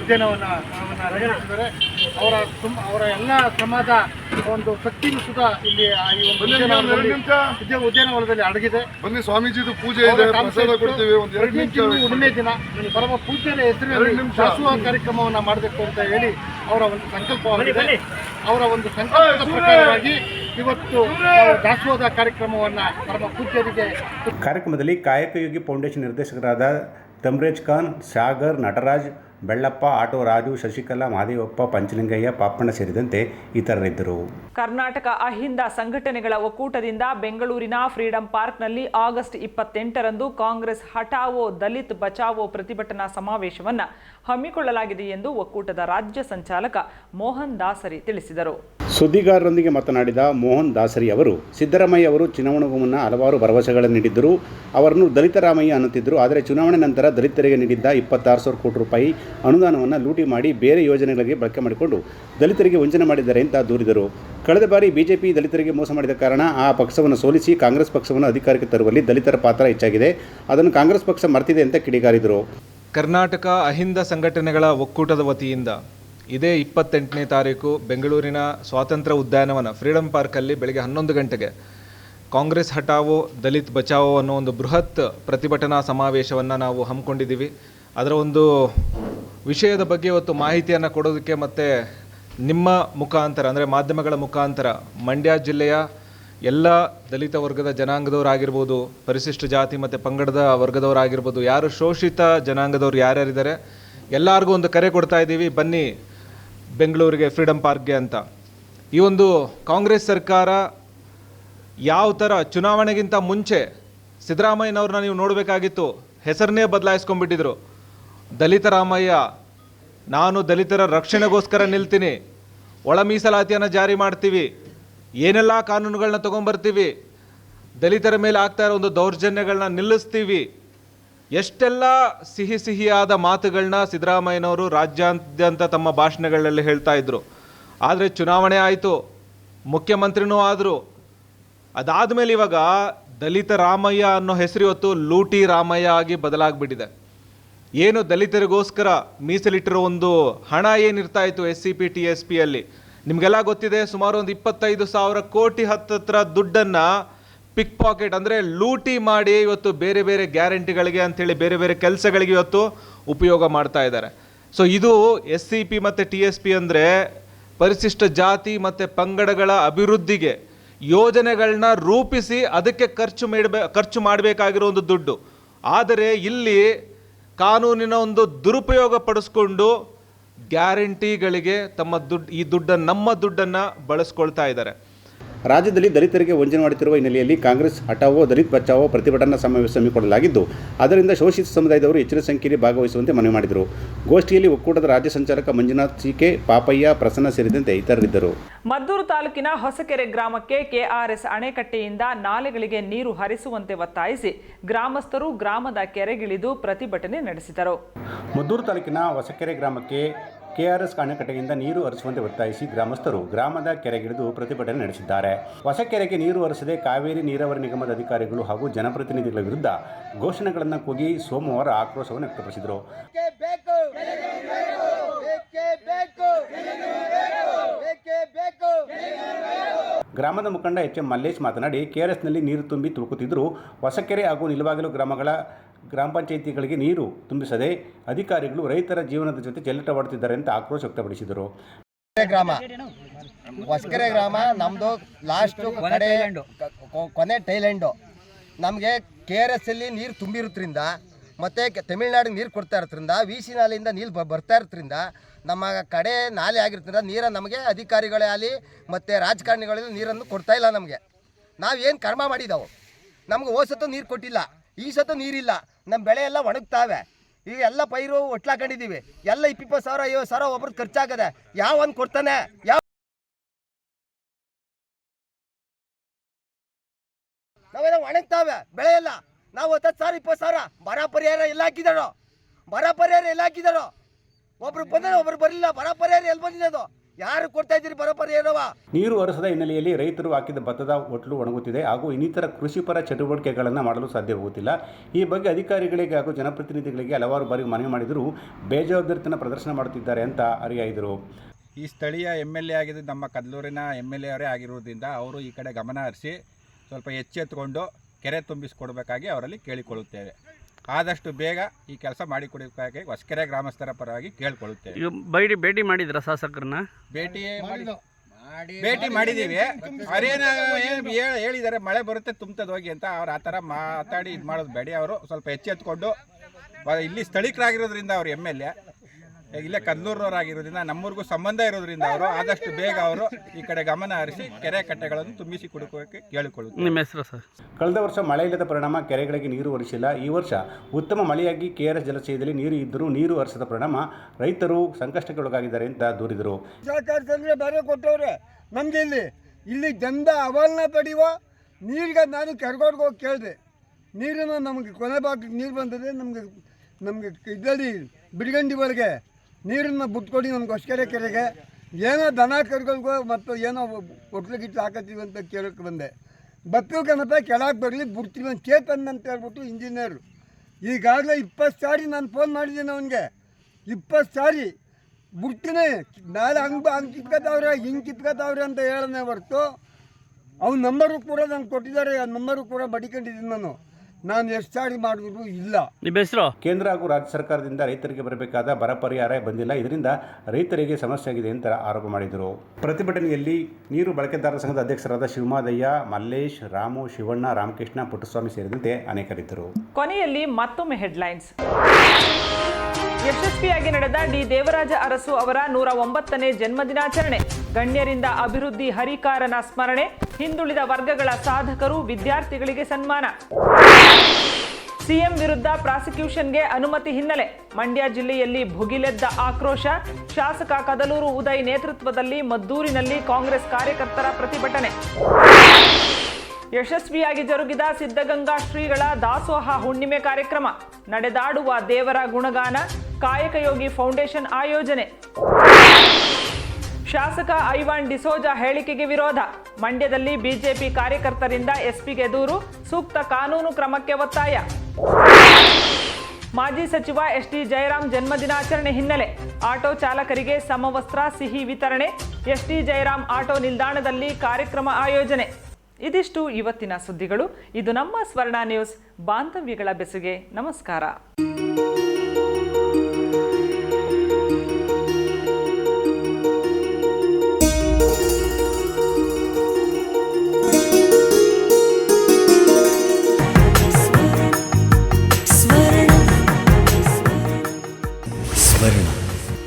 ಉದ್ಯಾನವನವನ್ನು ರಚಿಸಿದ್ದಾರೆ ಅವರ ತುಂಬ ಅವರ ಎಲ್ಲ ಶ್ರಮದ ಒಂದು ಶಕ್ತಿಯೂ ಸುತ ಇಲ್ಲಿ ಈ ಒಂದು ಉದ್ಯಾನವನದಲ್ಲಿ ಉದ್ಯ- ಉದ್ಯಾನವನದಲ್ಲಿ ಅಡಗಿದೆ. ಬನ್ನಿ ಸ್ವಾಮೀಜಿದು ಪೂಜೆ ಇದೆ ಕಾನ್ಸೆಪ್ಟ್ ಪ್ರಸಾದ ಕೊಡ್ತೀವಿ ಒಂದು ಎರಡು ಪ್ರತಿ ನಿಮಿಷ. ತಿಂಗಳು ಹುಣ್ಣಿಮೆ ದಿನ ಪರಮ ಪೂಜ್ಯರ ಹೆಸರಿನಲ್ಲಿ ಶಾಸುವ ಕಾರ್ಯಕ್ರಮವನ್ನು ಮಾಡಬೇಕು ಅಂತ ಹೇಳಿ ಅವರ ಒಂದು ಸಂಕಲ್ಪವಾಗಿದೆ. ಅವರ ಒಂದು ಸಂಕಲ್ಪದ ಪ್ರಕಾರವಾಗಿ ಇವತ್ತು ನಾವು ದಾಸೋಹದ ಕಾರ್ಯಕ್ರಮವನ್ನು ಪರಮ ಪೂಜ್ಯರಿಗೆ ಕಾರ್ಯಕ್ರಮದಲ್ಲಿ ಕಾಯಕಯೋಗಿ ಫೌಂಡೇಶನ್ ನಿರ್ದೇಶಕರಾದ ತಮ್ರೇಜ್ ಖಾನ್ ಸಾಗರ್ ನಟರಾಜ್ ಬೆಳ್ಳಪ್ಪ, ಆಟೋ ರಾಜು, ಶಶಿಕಲಾ, ಮಾದೇವಪ್ಪ, ಪಂಚಲಿಂಗಯ್ಯ, ಪಾಪಣ್ಣ ಸೇರಿದಂತೆ ಇತರರಿದ್ದರು. ಕರ್ನಾಟಕ ಅಹಿಂದ ಸಂಘಟನೆಗಳ ಒಕ್ಕೂಟದಿಂದ ಬೆಂಗಳೂರಿನ ಫ್ರೀಡಂ ಪಾರ್ಕ್ನಲ್ಲಿ ಆಗಸ್ಟ್ ಇಪ್ಪತ್ತೆಂಟರಂದು ಕಾಂಗ್ರೆಸ್ ಹಠಾವೋ ದಲಿತ್ ಬಚಾವೋ ಪ್ರತಿಭಟನಾ ಸಮಾವೇಶವನ್ನು ಹಮ್ಮಿಕೊಳ್ಳಲಾಗಿದೆ ಎಂದು ಒಕ್ಕೂಟದ ರಾಜ್ಯ ಸಂಚಾಲಕ ಮೋಹನ್ ದಾಸರಿ ತಿಳಿಸಿದರು. ಸುದ್ದಿಗಾರರೊಂದಿಗೆ ಮಾತನಾಡಿದ ಮೋಹನ್ ದಾಸರಿ ಅವರು, ಸಿದ್ದರಾಮಯ್ಯ ಅವರು ಚುನಾವಣೆಗೂ ಮುನ್ನ ಹಲವಾರು ಭರವಸೆಗಳನ್ನು ನೀಡಿದ್ದರು. ಅವರನ್ನು ದಲಿತರಾಮಯ್ಯ ಅನ್ನುತ್ತಿದ್ದರು. ಆದರೆ ಚುನಾವಣೆ ನಂತರ ದಲಿತರಿಗೆ ನೀಡಿದ್ದ ಇಪ್ಪತ್ತಾರು ಸಾವಿರ ಕೋಟಿ ರೂಪಾಯಿ ಅನುದಾನವನ್ನು ಲೂಟಿ ಮಾಡಿ ಬೇರೆ ಯೋಜನೆಗಳಿಗೆ ಬಳಕೆ ಮಾಡಿಕೊಂಡು ದಲಿತರಿಗೆ ವಂಚನೆ ಮಾಡಿದ್ದಾರೆ ಅಂತ ದೂರಿದರು. ಕಳೆದ ಬಾರಿ ಬಿಜೆಪಿ ದಲಿತರಿಗೆ ಮೋಸ ಮಾಡಿದ ಕಾರಣ ಆ ಪಕ್ಷವನ್ನು ಸೋಲಿಸಿ ಕಾಂಗ್ರೆಸ್ ಪಕ್ಷವನ್ನು ಅಧಿಕಾರಕ್ಕೆ ತರುವಲ್ಲಿ ದಲಿತರ ಪಾತ್ರ ಹೆಚ್ಚಾಗಿದೆ. ಅದನ್ನು ಕಾಂಗ್ರೆಸ್ ಪಕ್ಷ ಮರ್ತಿದೆ ಅಂತ ಕಿಡಿಗಾರಿದರು ಕರ್ನಾಟಕ ಅಹಿಂದ ಸಂಘಟನೆಗಳ ಒಕ್ಕೂಟದ ವತಿಯಿಂದ ಇದೇ ಇಪ್ಪತ್ತೆಂಟನೇ ತಾರೀಕು ಬೆಂಗಳೂರಿನ ಸ್ವಾತಂತ್ರ್ಯ ಉದ್ಯಾನವನ ಫ್ರೀಡಂ ಪಾರ್ಕಲ್ಲಿ ಬೆಳಗ್ಗೆ ಹನ್ನೊಂದು ಗಂಟೆಗೆ ಕಾಂಗ್ರೆಸ್ ಹಟಾವೋ ದಲಿತ್ ಬಚಾವೋ ಅನ್ನೋ ಒಂದು ಬೃಹತ್ ಪ್ರತಿಭಟನಾ ಸಮಾವೇಶವನ್ನು ನಾವು ಹಮ್ಮಿಕೊಂಡಿದ್ದೀವಿ. ಅದರ ಒಂದು ವಿಷಯದ ಬಗ್ಗೆ ಇವತ್ತು ಮಾಹಿತಿಯನ್ನು ಕೊಡೋದಕ್ಕೆ ಮತ್ತು ನಿಮ್ಮ ಮುಖಾಂತರ, ಅಂದರೆ ಮಾಧ್ಯಮಗಳ ಮುಖಾಂತರ ಮಂಡ್ಯ ಜಿಲ್ಲೆಯ ಎಲ್ಲ ದಲಿತ ವರ್ಗದ ಜನಾಂಗದವರಾಗಿರ್ಬೋದು, ಪರಿಶಿಷ್ಟ ಜಾತಿ ಮತ್ತು ಪಂಗಡದ ವರ್ಗದವರಾಗಿರ್ಬೋದು, ಯಾರು ಶೋಷಿತ ಜನಾಂಗದವ್ರು ಯಾರ್ಯಾರಿದ್ದಾರೆ, ಎಲ್ಲರಿಗೂ ಒಂದು ಕರೆ ಕೊಡ್ತಾ ಇದ್ದೀವಿ. ಬನ್ನಿ ಬೆಂಗಳೂರಿಗೆ ಫ್ರೀಡಮ್ ಪಾರ್ಕ್ಗೆ ಅಂತ. ಈ ಒಂದು ಕಾಂಗ್ರೆಸ್ ಸರ್ಕಾರ ಯಾವ ಥರ ಚುನಾವಣೆಗಿಂತ ಮುಂಚೆ ಸಿದ್ದರಾಮಯ್ಯನವ್ರನ್ನ ನೀವು ನೋಡಬೇಕಾಗಿತ್ತು, ಹೆಸರನ್ನೇ ಬದಲಾಯಿಸ್ಕೊಂಡ್ಬಿಟ್ಟಿದ್ರು. ದಲಿತ ರಾಮಯ್ಯ, ನಾನು ದಲಿತರ ರಕ್ಷಣೆಗೋಸ್ಕರ ನಿಲ್ತೀನಿ, ಒಳ ಮೀಸಲಾತಿಯನ್ನು ಜಾರಿ ಮಾಡ್ತೀವಿ, ಏನೆಲ್ಲ ಕಾನೂನುಗಳನ್ನ ತೊಗೊಂಬರ್ತೀವಿ, ದಲಿತರ ಮೇಲೆ ಆಗ್ತಾ ಇರೋ ಒಂದು ದೌರ್ಜನ್ಯಗಳನ್ನ ನಿಲ್ಲಿಸ್ತೀವಿ ಎಷ್ಟೆಲ್ಲ ಸಿಹಿ ಸಿಹಿಯಾದ ಮಾತುಗಳನ್ನ ಸಿದ್ದರಾಮಯ್ಯನವರು ರಾಜ್ಯಾದ್ಯಂತ ತಮ್ಮ ಭಾಷಣಗಳಲ್ಲಿ ಹೇಳ್ತಾ ಇದ್ರು. ಆದರೆ ಚುನಾವಣೆ ಆಯಿತು, ಮುಖ್ಯಮಂತ್ರಿನೂ ಆದರು. ಅದಾದಮೇಲೆ ಇವಾಗ ದಲಿತ ರಾಮಯ್ಯ ಅನ್ನೋ ಹೆಸರು ಇವತ್ತು ಲೂಟಿ ರಾಮಯ್ಯ ಆಗಿ ಬದಲಾಗ್ಬಿಟ್ಟಿದೆ. ಏನು ದಲಿತರಿಗೋಸ್ಕರ ಮೀಸಲಿಟ್ಟಿರೋ ಒಂದು ಹಣ ಏನಿರ್ತಾ ಇತ್ತು S C P T S ಪಿಯಲ್ಲಿ ನಿಮಗೆಲ್ಲ ಗೊತ್ತಿದೆ, ಸುಮಾರು ಒಂದು ಇಪ್ಪತ್ತೈದು ಸಾವಿರ ಕೋಟಿ ಹತ್ತತ್ರ ದುಡ್ಡನ್ನು ಪಿಕ್ ಪಾಕೆಟ್ ಅಂದರೆ ಲೂಟಿ ಮಾಡಿ ಇವತ್ತು ಬೇರೆ ಬೇರೆ ಗ್ಯಾರಂಟಿಗಳಿಗೆ ಅಂಥೇಳಿ ಬೇರೆ ಬೇರೆ ಕೆಲಸಗಳಿಗೆ ಇವತ್ತು ಉಪಯೋಗ ಮಾಡ್ತಾ ಇದ್ದಾರೆ. ಸೊ ಇದು ಎಸ್ ಸಿ ಪಿ ಮತ್ತು ಟಿ ಎಸ್ ಪಿ ಅಂದರೆ ಪರಿಶಿಷ್ಟ ಜಾತಿ ಮತ್ತು ಪಂಗಡಗಳ ಅಭಿವೃದ್ಧಿಗೆ ಯೋಜನೆಗಳನ್ನ ರೂಪಿಸಿ ಅದಕ್ಕೆ ಖರ್ಚು ಮಾಡಬೇ, ಖರ್ಚು ಮಾಡಬೇಕಾಗಿರೋ ಒಂದು ದುಡ್ಡು. ಆದರೆ ಇಲ್ಲಿ ಕಾನೂನಿನ ಒಂದು ದುರುಪಯೋಗ ಪಡಿಸ್ಕೊಂಡು ಗ್ಯಾರಂಟಿಗಳಿಗೆ ತಮ್ಮ ದುಡ್ಡು ಈ ದುಡ್ಡನ್ನು, ನಮ್ಮ ದುಡ್ಡನ್ನು ಬಳಸ್ಕೊಳ್ತಾ ಇದ್ದಾರೆ. ರಾಜ್ಯದಲ್ಲಿ ದಲಿತರಿಗೆ ವಂಚನೆ ಮಾಡುತ್ತಿರುವ ಹಿನ್ನೆಲೆಯಲ್ಲಿ ಕಾಂಗ್ರೆಸ್ ಹಠಾವೋ ದಲಿತ್ ಬಚಾವೋ ಪ್ರತಿಭಟನಾ ಸಮಾವೇಶ ಹಮ್ಮಿಕೊಳ್ಳಲಾಗಿದ್ದು ಅದರಿಂದ ಶೋಷಿತ ಸಮುದಾಯದವರು ಹೆಚ್ಚಿನ ಸಂಖ್ಯೆಯಲ್ಲಿ ಭಾಗವಹಿಸುವಂತೆ ಮನವಿ ಮಾಡಿದರು. ಗೋಷ್ಠಿಯಲ್ಲಿ ಒಕ್ಕೂಟದ ರಾಜ್ಯ ಸಂಚಾಲಕ ಮಂಜುನಾಥ್ ಸಿಕೆ ಪಾಪಯ್ಯ ಪ್ರಸನ್ನ ಸೇರಿದಂತೆ ಇತರರಿದ್ದರು. ಮದ್ದೂರು ತಾಲೂಕಿನ ಹೊಸಕೆರೆ ಗ್ರಾಮಕ್ಕೆ ಕೆಆರ್ಎಸ್ ಅಣೆಕಟ್ಟೆಯಿಂದ ನಾಲೆಗಳಿಗೆ ನೀರು ಹರಿಸುವಂತೆ ಒತ್ತಾಯಿಸಿ ಗ್ರಾಮಸ್ಥರು ಗ್ರಾಮದ ಕೆರೆಗಿಳಿದು ಪ್ರತಿಭಟನೆ ನಡೆಸಿದರು. ಮದ್ದೂರು ತಾಲೂಕಿನ ಹೊಸಕೆರೆ ಗ್ರಾಮಕ್ಕೆ ಕೆಆರ್ಎಸ್ ಅಣೆಕಟ್ಟೆಯಿಂದ ನೀರು ಹರಿಸುವಂತೆ ಒತ್ತಾಯಿಸಿ ಗ್ರಾಮಸ್ಥರು ಗ್ರಾಮದ ಕೆರೆಗಿಳಿದು ಪ್ರತಿಭಟನೆ ನಡೆಸಿದ್ದಾರೆ. ಹೊಸಕೆರೆಗೆ ನೀರು ಹರಿಸದೆ ಕಾವೇರಿ ನೀರಾವರಿ ನಿಗಮದ ಅಧಿಕಾರಿಗಳು ಹಾಗೂ ಜನಪ್ರತಿನಿಧಿಗಳ ವಿರುದ್ಧ ಘೋಷಣೆಗಳನ್ನು ಕೂಗಿ ಸೋಮವಾರ ಆಕ್ರೋಶವನ್ನು ವ್ಯಕ್ತಪಡಿಸಿದರು. ಗ್ರಾಮದ ಮುಖಂಡ ಎಚ್ ಎಂ ಮಲ್ಲೇಶ್ ಮಾತನಾಡಿ ಕೆಆರ್ಎಸ್ನಲ್ಲಿ ನೀರು ತುಂಬಿ ತುಳುಕುತ್ತಿದ್ದರೂ ಹೊಸಕೆರೆ ಹಾಗೂ ನಿಲುವಾಗಿಲು ಗ್ರಾಮಗಳ ಗ್ರಾಮ ಪಂಚಾಯಿತಿಗಳಿಗೆ ನೀರು ತುಂಬಿಸದೆ ಅಧಿಕಾರಿಗಳು ರೈತರ ಜೀವನದ ಜೊತೆ ಚೆಲ್ಲಟವಾಡುತ್ತಿದ್ದಾರೆ ಅಂತ ಆಕ್ರೋಶ ವ್ಯಕ್ತಪಡಿಸಿದರು. ಗ್ರಾಮ ಹೊಸಕೆರೆ ಗ್ರಾಮ ನಮ್ಮದು ಲಾಸ್ಟ್ ಕಡೆ ಕೊನೆ ಟೈಲೆಂಡು ನಮಗೆ ಕೆ ಆರ್ ಎಸ್ ಅಲ್ಲಿ ನೀರು ತುಂಬಿರೋದ್ರಿಂದ ಮತ್ತು ತಮಿಳ್ನಾಡಿಗೆ ನೀರು ಕೊಡ್ತಾ ಇರೋದ್ರಿಂದ ವಿ ಸಿ ನಾಲೆಯಿಂದ ನೀರು ಬ ಬರ್ತಾ ಇರೋದ್ರಿಂದ ನಮ್ಮ ಕಡೆ ನಾಲೆ ಆಗಿರ್ತದೆ, ನೀರನ್ನು ನಮಗೆ ಅಧಿಕಾರಿಗಳೇ ಆಗಲಿ ಮತ್ತು ರಾಜಕಾರಣಿಗಳಲ್ಲಿ ನೀರನ್ನು ಕೊಡ್ತಾ ಇಲ್ಲ ನಮಗೆ. ನಾವೇನು ಕರ್ಮ ಮಾಡಿದ್ದಾವೆ ನಮ್ಗೆ ಸತ್ತು ನೀರು ಕೊಟ್ಟಿಲ್ಲ, ಈ ಸತ್ತು ನೀರಿಲ್ಲ ನಮ್ಮ ಬೆಳೆ ಎಲ್ಲ ಒಣಗ್ತಾವೆ. ಈಗ ಎಲ್ಲ ಪೈರು ಒಟ್ಲಾಕೊಂಡಿದ್ದೀವಿ ಎಲ್ಲ ಇಪ್ಪಿಪ್ಪತ್ತು ಸಾವಿರ, ಐವತ್ತು ಸಾವಿರ ಒಬ್ಬರು ಖರ್ಚಾಗದೆ ಯಾವ ಒಂದು ಕೊಡ್ತಾನೆ? ಯಾವ ನಾವೆಲ್ಲ ಒಣಗ್ತಾವೆ, ಬೆಳೆ ಎಲ್ಲ ನಾವು ಹತ್ತು ಸಾವಿರ, ಇಪ್ಪತ್ತು ಸಾವಿರ ಬರ ಪರಿಹಾರ ಎಲ್ಲ ಹಾಕಿದಾರೋ? ಬರ ಪರಿಹಾರ ಎಲ್ಲ ಹಾಕಿದಾರೋ? ಒಬ್ರು ಬಂದ್ರೆ ಒಬ್ರು ಬರಲಿಲ್ಲ ಬರ ಪರಿಹಾರ ಎಲ್ಲಿ ಬಂದಿದೆ ಯಾರು ಕೊಡ್ತಾ ಇದ್ದೀರಿ ಬರ ಪರಿಹಾರವ ನೀರು ಹರಿಸದ ಹಿನ್ನೆಲೆಯಲ್ಲಿ ರೈತರು ಹಾಕಿದ ಭತ್ತದ ಒಟ್ಲು ಒಣಗುತ್ತಿದೆ ಹಾಗೂ ಇನ್ನಿತರ ಕೃಷಿಪರ ಚಟುವಟಿಕೆಗಳನ್ನು ಮಾಡಲು ಸಾಧ್ಯವಾಗುತ್ತಿಲ್ಲ ಈ ಬಗ್ಗೆ ಅಧಿಕಾರಿಗಳಿಗೆ ಹಾಗೂ ಜನಪ್ರತಿನಿಧಿಗಳಿಗೆ ಹಲವಾರು ಬಾರಿ ಮನವಿ ಮಾಡಿದರೂ ಬೇಜವಾಬ್ದಾರಿತನ ಪ್ರದರ್ಶನ ಮಾಡುತ್ತಿದ್ದಾರೆ ಅಂತ ಅರಿಯಾಯಿದರು. ಈ ಸ್ಥಳೀಯ ಎಂ ಎಲ್ ಎ ಆಗಿದ್ದು ನಮ್ಮ ಕದ್ಲೂರಿನ ಎಂ ಎಲ್ ಎ ಅವರೇ ಆಗಿರುವುದರಿಂದ ಅವರು ಈ ಕಡೆ ಗಮನ ಹರಿಸಿ ಸ್ವಲ್ಪ ಎಚ್ಚೆತ್ತುಕೊಂಡು ಕೆರೆ ತುಂಬಿಸಿಕೊಡ್ಬೇಕಾಗಿ ಅವರಲ್ಲಿ ಕೇಳಿಕೊಳ್ಳುತ್ತೇವೆ. ಆದಷ್ಟು ಬೇಗ ಈ ಕೆಲಸ ಮಾಡಿಕೊಡಬೇಕಾಗಿ ಹೊಸಕೆರೆ ಗ್ರಾಮಸ್ಥರ ಪರವಾಗಿ ಕೇಳ್ಕೊಳ್ಳುತ್ತೇವೆ. ಬೈಡಿ ಭೇಟಿ ಮಾಡಿದ್ರ ಶಾಸಕರನ್ನ? ಭೇಟಿ ಮಾಡಿ ಭೇಟಿ ಮಾಡಿದ್ದೀವಿ. ಅವರೇನು ಹೇಳಿದ್ದಾರೆ ಮಳೆ ಬರುತ್ತೆ ತುಂಬ್ತದೆ ಹೋಗಿ ಅಂತ ಅವ್ರು ಆ ಥರ ಮಾತಾಡಿ ಇದು ಮಾಡೋದು ಬೇಡಿ. ಅವರು ಸ್ವಲ್ಪ ಎಚ್ಚೆತ್ಕೊಂಡು ಇಲ್ಲಿ ಸ್ಥಳೀಕರಾಗಿರೋದ್ರಿಂದ ಅವ್ರು ಎಂ ಎಲ್ ಎ. ಇಲ್ಲೇ ಕದ್ಲೂರವರಾಗಿರೋದ್ರಿಂದ ನಮ್ಮೂರಿಗೂ ಸಂಬಂಧ ಇರೋದ್ರಿಂದ ಅವರು ಆದಷ್ಟು ಬೇಗ ಅವರು ಈ ಕಡೆ ಗಮನ ಹರಿಸಿ ಕೆರೆ ಕಟ್ಟೆಗಳನ್ನು ತುಂಬಿಸಿ ಕೊಡೋಕೆ ಕೇಳಿಕೊಳ್ಳುತ್ತೆ ನಿಮ್ಮ ಹೆಸರು ಸರ್? ಕಳೆದ ವರ್ಷ ಮಳೆ ಇಲ್ಲದ ಪರಿಣಾಮ ಕೆರೆಗಳಿಗೆ ನೀರು ಹರಿಸಿಲ್ಲ ಈ ವರ್ಷ ಉತ್ತಮ ಮಳೆಯಾಗಿ ಕೆಆರ್ಎಸ್ ಜಲಾಶಯದಲ್ಲಿ ನೀರು ಇದ್ದರೂ ನೀರು ಹರಿಸದ ಪರಿಣಾಮ ರೈತರು ಸಂಕಷ್ಟಕ್ಕೆ ಒಳಗಾಗಿದ್ದಾರೆ ಅಂತ ದೂರಿದರು. ಸರ್ಕಾರ ತಂದ್ರೆ ಬೇರೆ ಕೊಟ್ಟವ್ರೆ. ನಮ್ಗೆ ಇಲ್ಲಿ ಇಲ್ಲಿ ಜನದ ಅವಲನ ಪಡೆಯುವ ನೀರಿಗೆ ನಾನು ಕೆರ್ಗೋಡ್ಗೆ ಹೋಗಿ ಕೇಳಿದೆ. ನೀರನ್ನು ನಮಗೆ ಕೊನೆ ಭಾಗಕ್ಕೆ ನೀರು ಬಂದದೆ ನಮಗೆ ನಮಗೆ ಇದರಲ್ಲಿ ಬಿಡಿಗಂಡಿವರೆಗೆ ನೀರನ್ನು ಬಿಟ್ಕೊಡಿ ನಮ್ಗೆ ಹೊಸಕೆರೆ ಕೆರೆಗೆ. ಏನೋ ದನ ಕರುಗಳಿಗೋ ಮತ್ತು ಏನೋ ಒಟ್ಲು ಗಿಟ್ಲು ಹಾಕತ್ತೀವಿ ಅಂತ ಕೇಳಕ್ಕೆ ಬಂದೆ. ಬತ್ತಲ್ಕನಪ್ಪ ಕೆಳಗೆ ಬರಲಿ, ಬಿಡ್ತೀವಿ ಅಂತ ಚೇತನ್ ಅಂತ ಹೇಳ್ಬಿಟ್ಟು ಇಂಜಿನಿಯರು. ಈಗಾಗಲೇ ಇಪ್ಪತ್ತು ಸಾರಿ ನಾನು ಫೋನ್ ಮಾಡಿದ್ದೀನಿ ಅವನಿಗೆ. ಇಪ್ಪತ್ತು ಸಾರಿ ಬಿಡ್ತೀನಿ, ನಾಳೆ ಹಂಗೆ ಹಂಗೆ ಕಿತ್ಕೊತಾವ್ರೆ, ಹಿಂಗೆ ಕಿತ್ಕೊತಾವ್ರೆ ಅಂತ ಹೇಳೋಣ ಹೊರತು. ಅವ್ನ ನಂಬರು ಕೂಡ ನಂಗೆ ಕೊಟ್ಟಿದ್ದಾರೆ, ಆ ನಂಬರು ಕೂಡ ಬಡಿಕೊಂಡಿದ್ದೀನಿ ನಾನು. ನಾನು ಎಷ್ಟು ಸಾರಿ ಮಾಡಿದ್ರು ಇಲ್ಲ. ನಿಮ್ಮ ಹೆಸರು? ಕೇಂದ್ರ ಹಾಗೂ ರಾಜ್ಯ ಸರ್ಕಾರದಿಂದ ರೈತರಿಗೆ ಬರಬೇಕಾದ ಬರ ಪರಿಹಾರ ಬಂದಿಲ್ಲ. ಇದರಿಂದ ರೈತರಿಗೆ ಸಮಸ್ಯೆ ಆಗಿದೆ ಅಂತ ಆರೋಪ ಮಾಡಿದರು. ಪ್ರತಿಭಟನೆಯಲ್ಲಿ ನೀರು ಬಳಕೆದಾರರ ಸಂಘದ ಅಧ್ಯಕ್ಷರಾದ ಶಿವಮಾದಯ್ಯ ಮಲ್ಲೇಶ್ ರಾಮು ಶಿವಣ್ಣ ರಾಮಕೃಷ್ಣ ಪುಟ್ಟಸ್ವಾಮಿ ಸೇರಿದಂತೆ ಅನೇಕರಿದ್ದರು. ಕೊನೆಯಲ್ಲಿ ಮತ್ತೊಮ್ಮೆ ಹೆಡ್ಲೈನ್ಸ್. ಯಶಸ್ವಿಯಾಗಿ ನಡೆದ ಡಿ. ದೇವರಾಜ ಅರಸು ಅವರ ನೂರ ಒಂಬತ್ತನೇ ಜನ್ಮದಿನಾಚರಣೆ. ಗಣ್ಯರಿಂದ ಅಭಿವೃದ್ಧಿ ಹರಿಕಾರನ ಸ್ಮರಣೆ. ಹಿಂದುಳಿದ ವರ್ಗಗಳ ಸಾಧಕರು ವಿದ್ಯಾರ್ಥಿಗಳಿಗೆ ಸನ್ಮಾನ. ಸಿಎಂ ವಿರುದ್ಧ ಪ್ರಾಸಿಕ್ಯೂಷನ್ಗೆ ಅನುಮತಿ ಹಿನ್ನೆಲೆ ಮಂಡ್ಯ ಜಿಲ್ಲೆಯಲ್ಲಿ ಭುಗಿಲೆದ್ದ ಆಕ್ರೋಶ. ಶಾಸಕ ಕದಲೂರು ಉದಯ್ ನೇತೃತ್ವದಲ್ಲಿ ಮದ್ದೂರಿನಲ್ಲಿ ಕಾಂಗ್ರೆಸ್ ಕಾರ್ಯಕರ್ತರ ಪ್ರತಿಭಟನೆ. ಯಶಸ್ವಿಯಾಗಿ ಜರುಗಿದ ಸಿದ್ಧಗಂಗಾ ಶ್ರೀಗಳ ದಾಸೋಹ ಹುಣ್ಣಿಮೆ ಕಾರ್ಯಕ್ರಮ. ನಡೆದಾಡುವ ದೇವರ ಗುಣಗಾನ, ಕಾಯಕಯೋಗಿ ಫೌಂಡೇಶನ್ ಆಯೋಜನೆ. ಶಾಸಕ ಐವಾನ್ ಡಿಸೋಜಾ ಹೇಳಿಕೆಗೆ ವಿರೋಧ. ಮಂಡ್ಯದಲ್ಲಿ ಬಿಜೆಪಿ ಕಾರ್ಯಕರ್ತರಿಂದ ಎಸ್ಪಿಗೆ ದೂರು, ಸೂಕ್ತ ಕಾನೂನು ಕ್ರಮಕ್ಕೆ ಒತ್ತಾಯ. ಮಾಜಿ ಸಚಿವ ಎಸ್ ಟಿ ಜಯರಾಮ್ ಜನ್ಮದಿನಾಚರಣೆ ಹಿನ್ನೆಲೆ ಆಟೋ ಚಾಲಕರಿಗೆ ಸಮವಸ್ತ್ರ, ಸಿಹಿ ವಿತರಣೆ ಎಸ್ ಟಿ ಜಯರಾಮ್ ಆಟೋ ನಿಲ್ದಾಣದಲ್ಲಿ ಕಾರ್ಯಕ್ರಮ ಆಯೋಜನೆ. ಇದಿಷ್ಟು ಇವತ್ತಿನ ಸುದ್ದಿಗಳು. ಇದು ನಮ್ಮ ಸ್ವರ್ಣ ನ್ಯೂಸ್, ಬಾಂಧವ್ಯಗಳ ಬೆಸುಗೆ. ನಮಸ್ಕಾರ.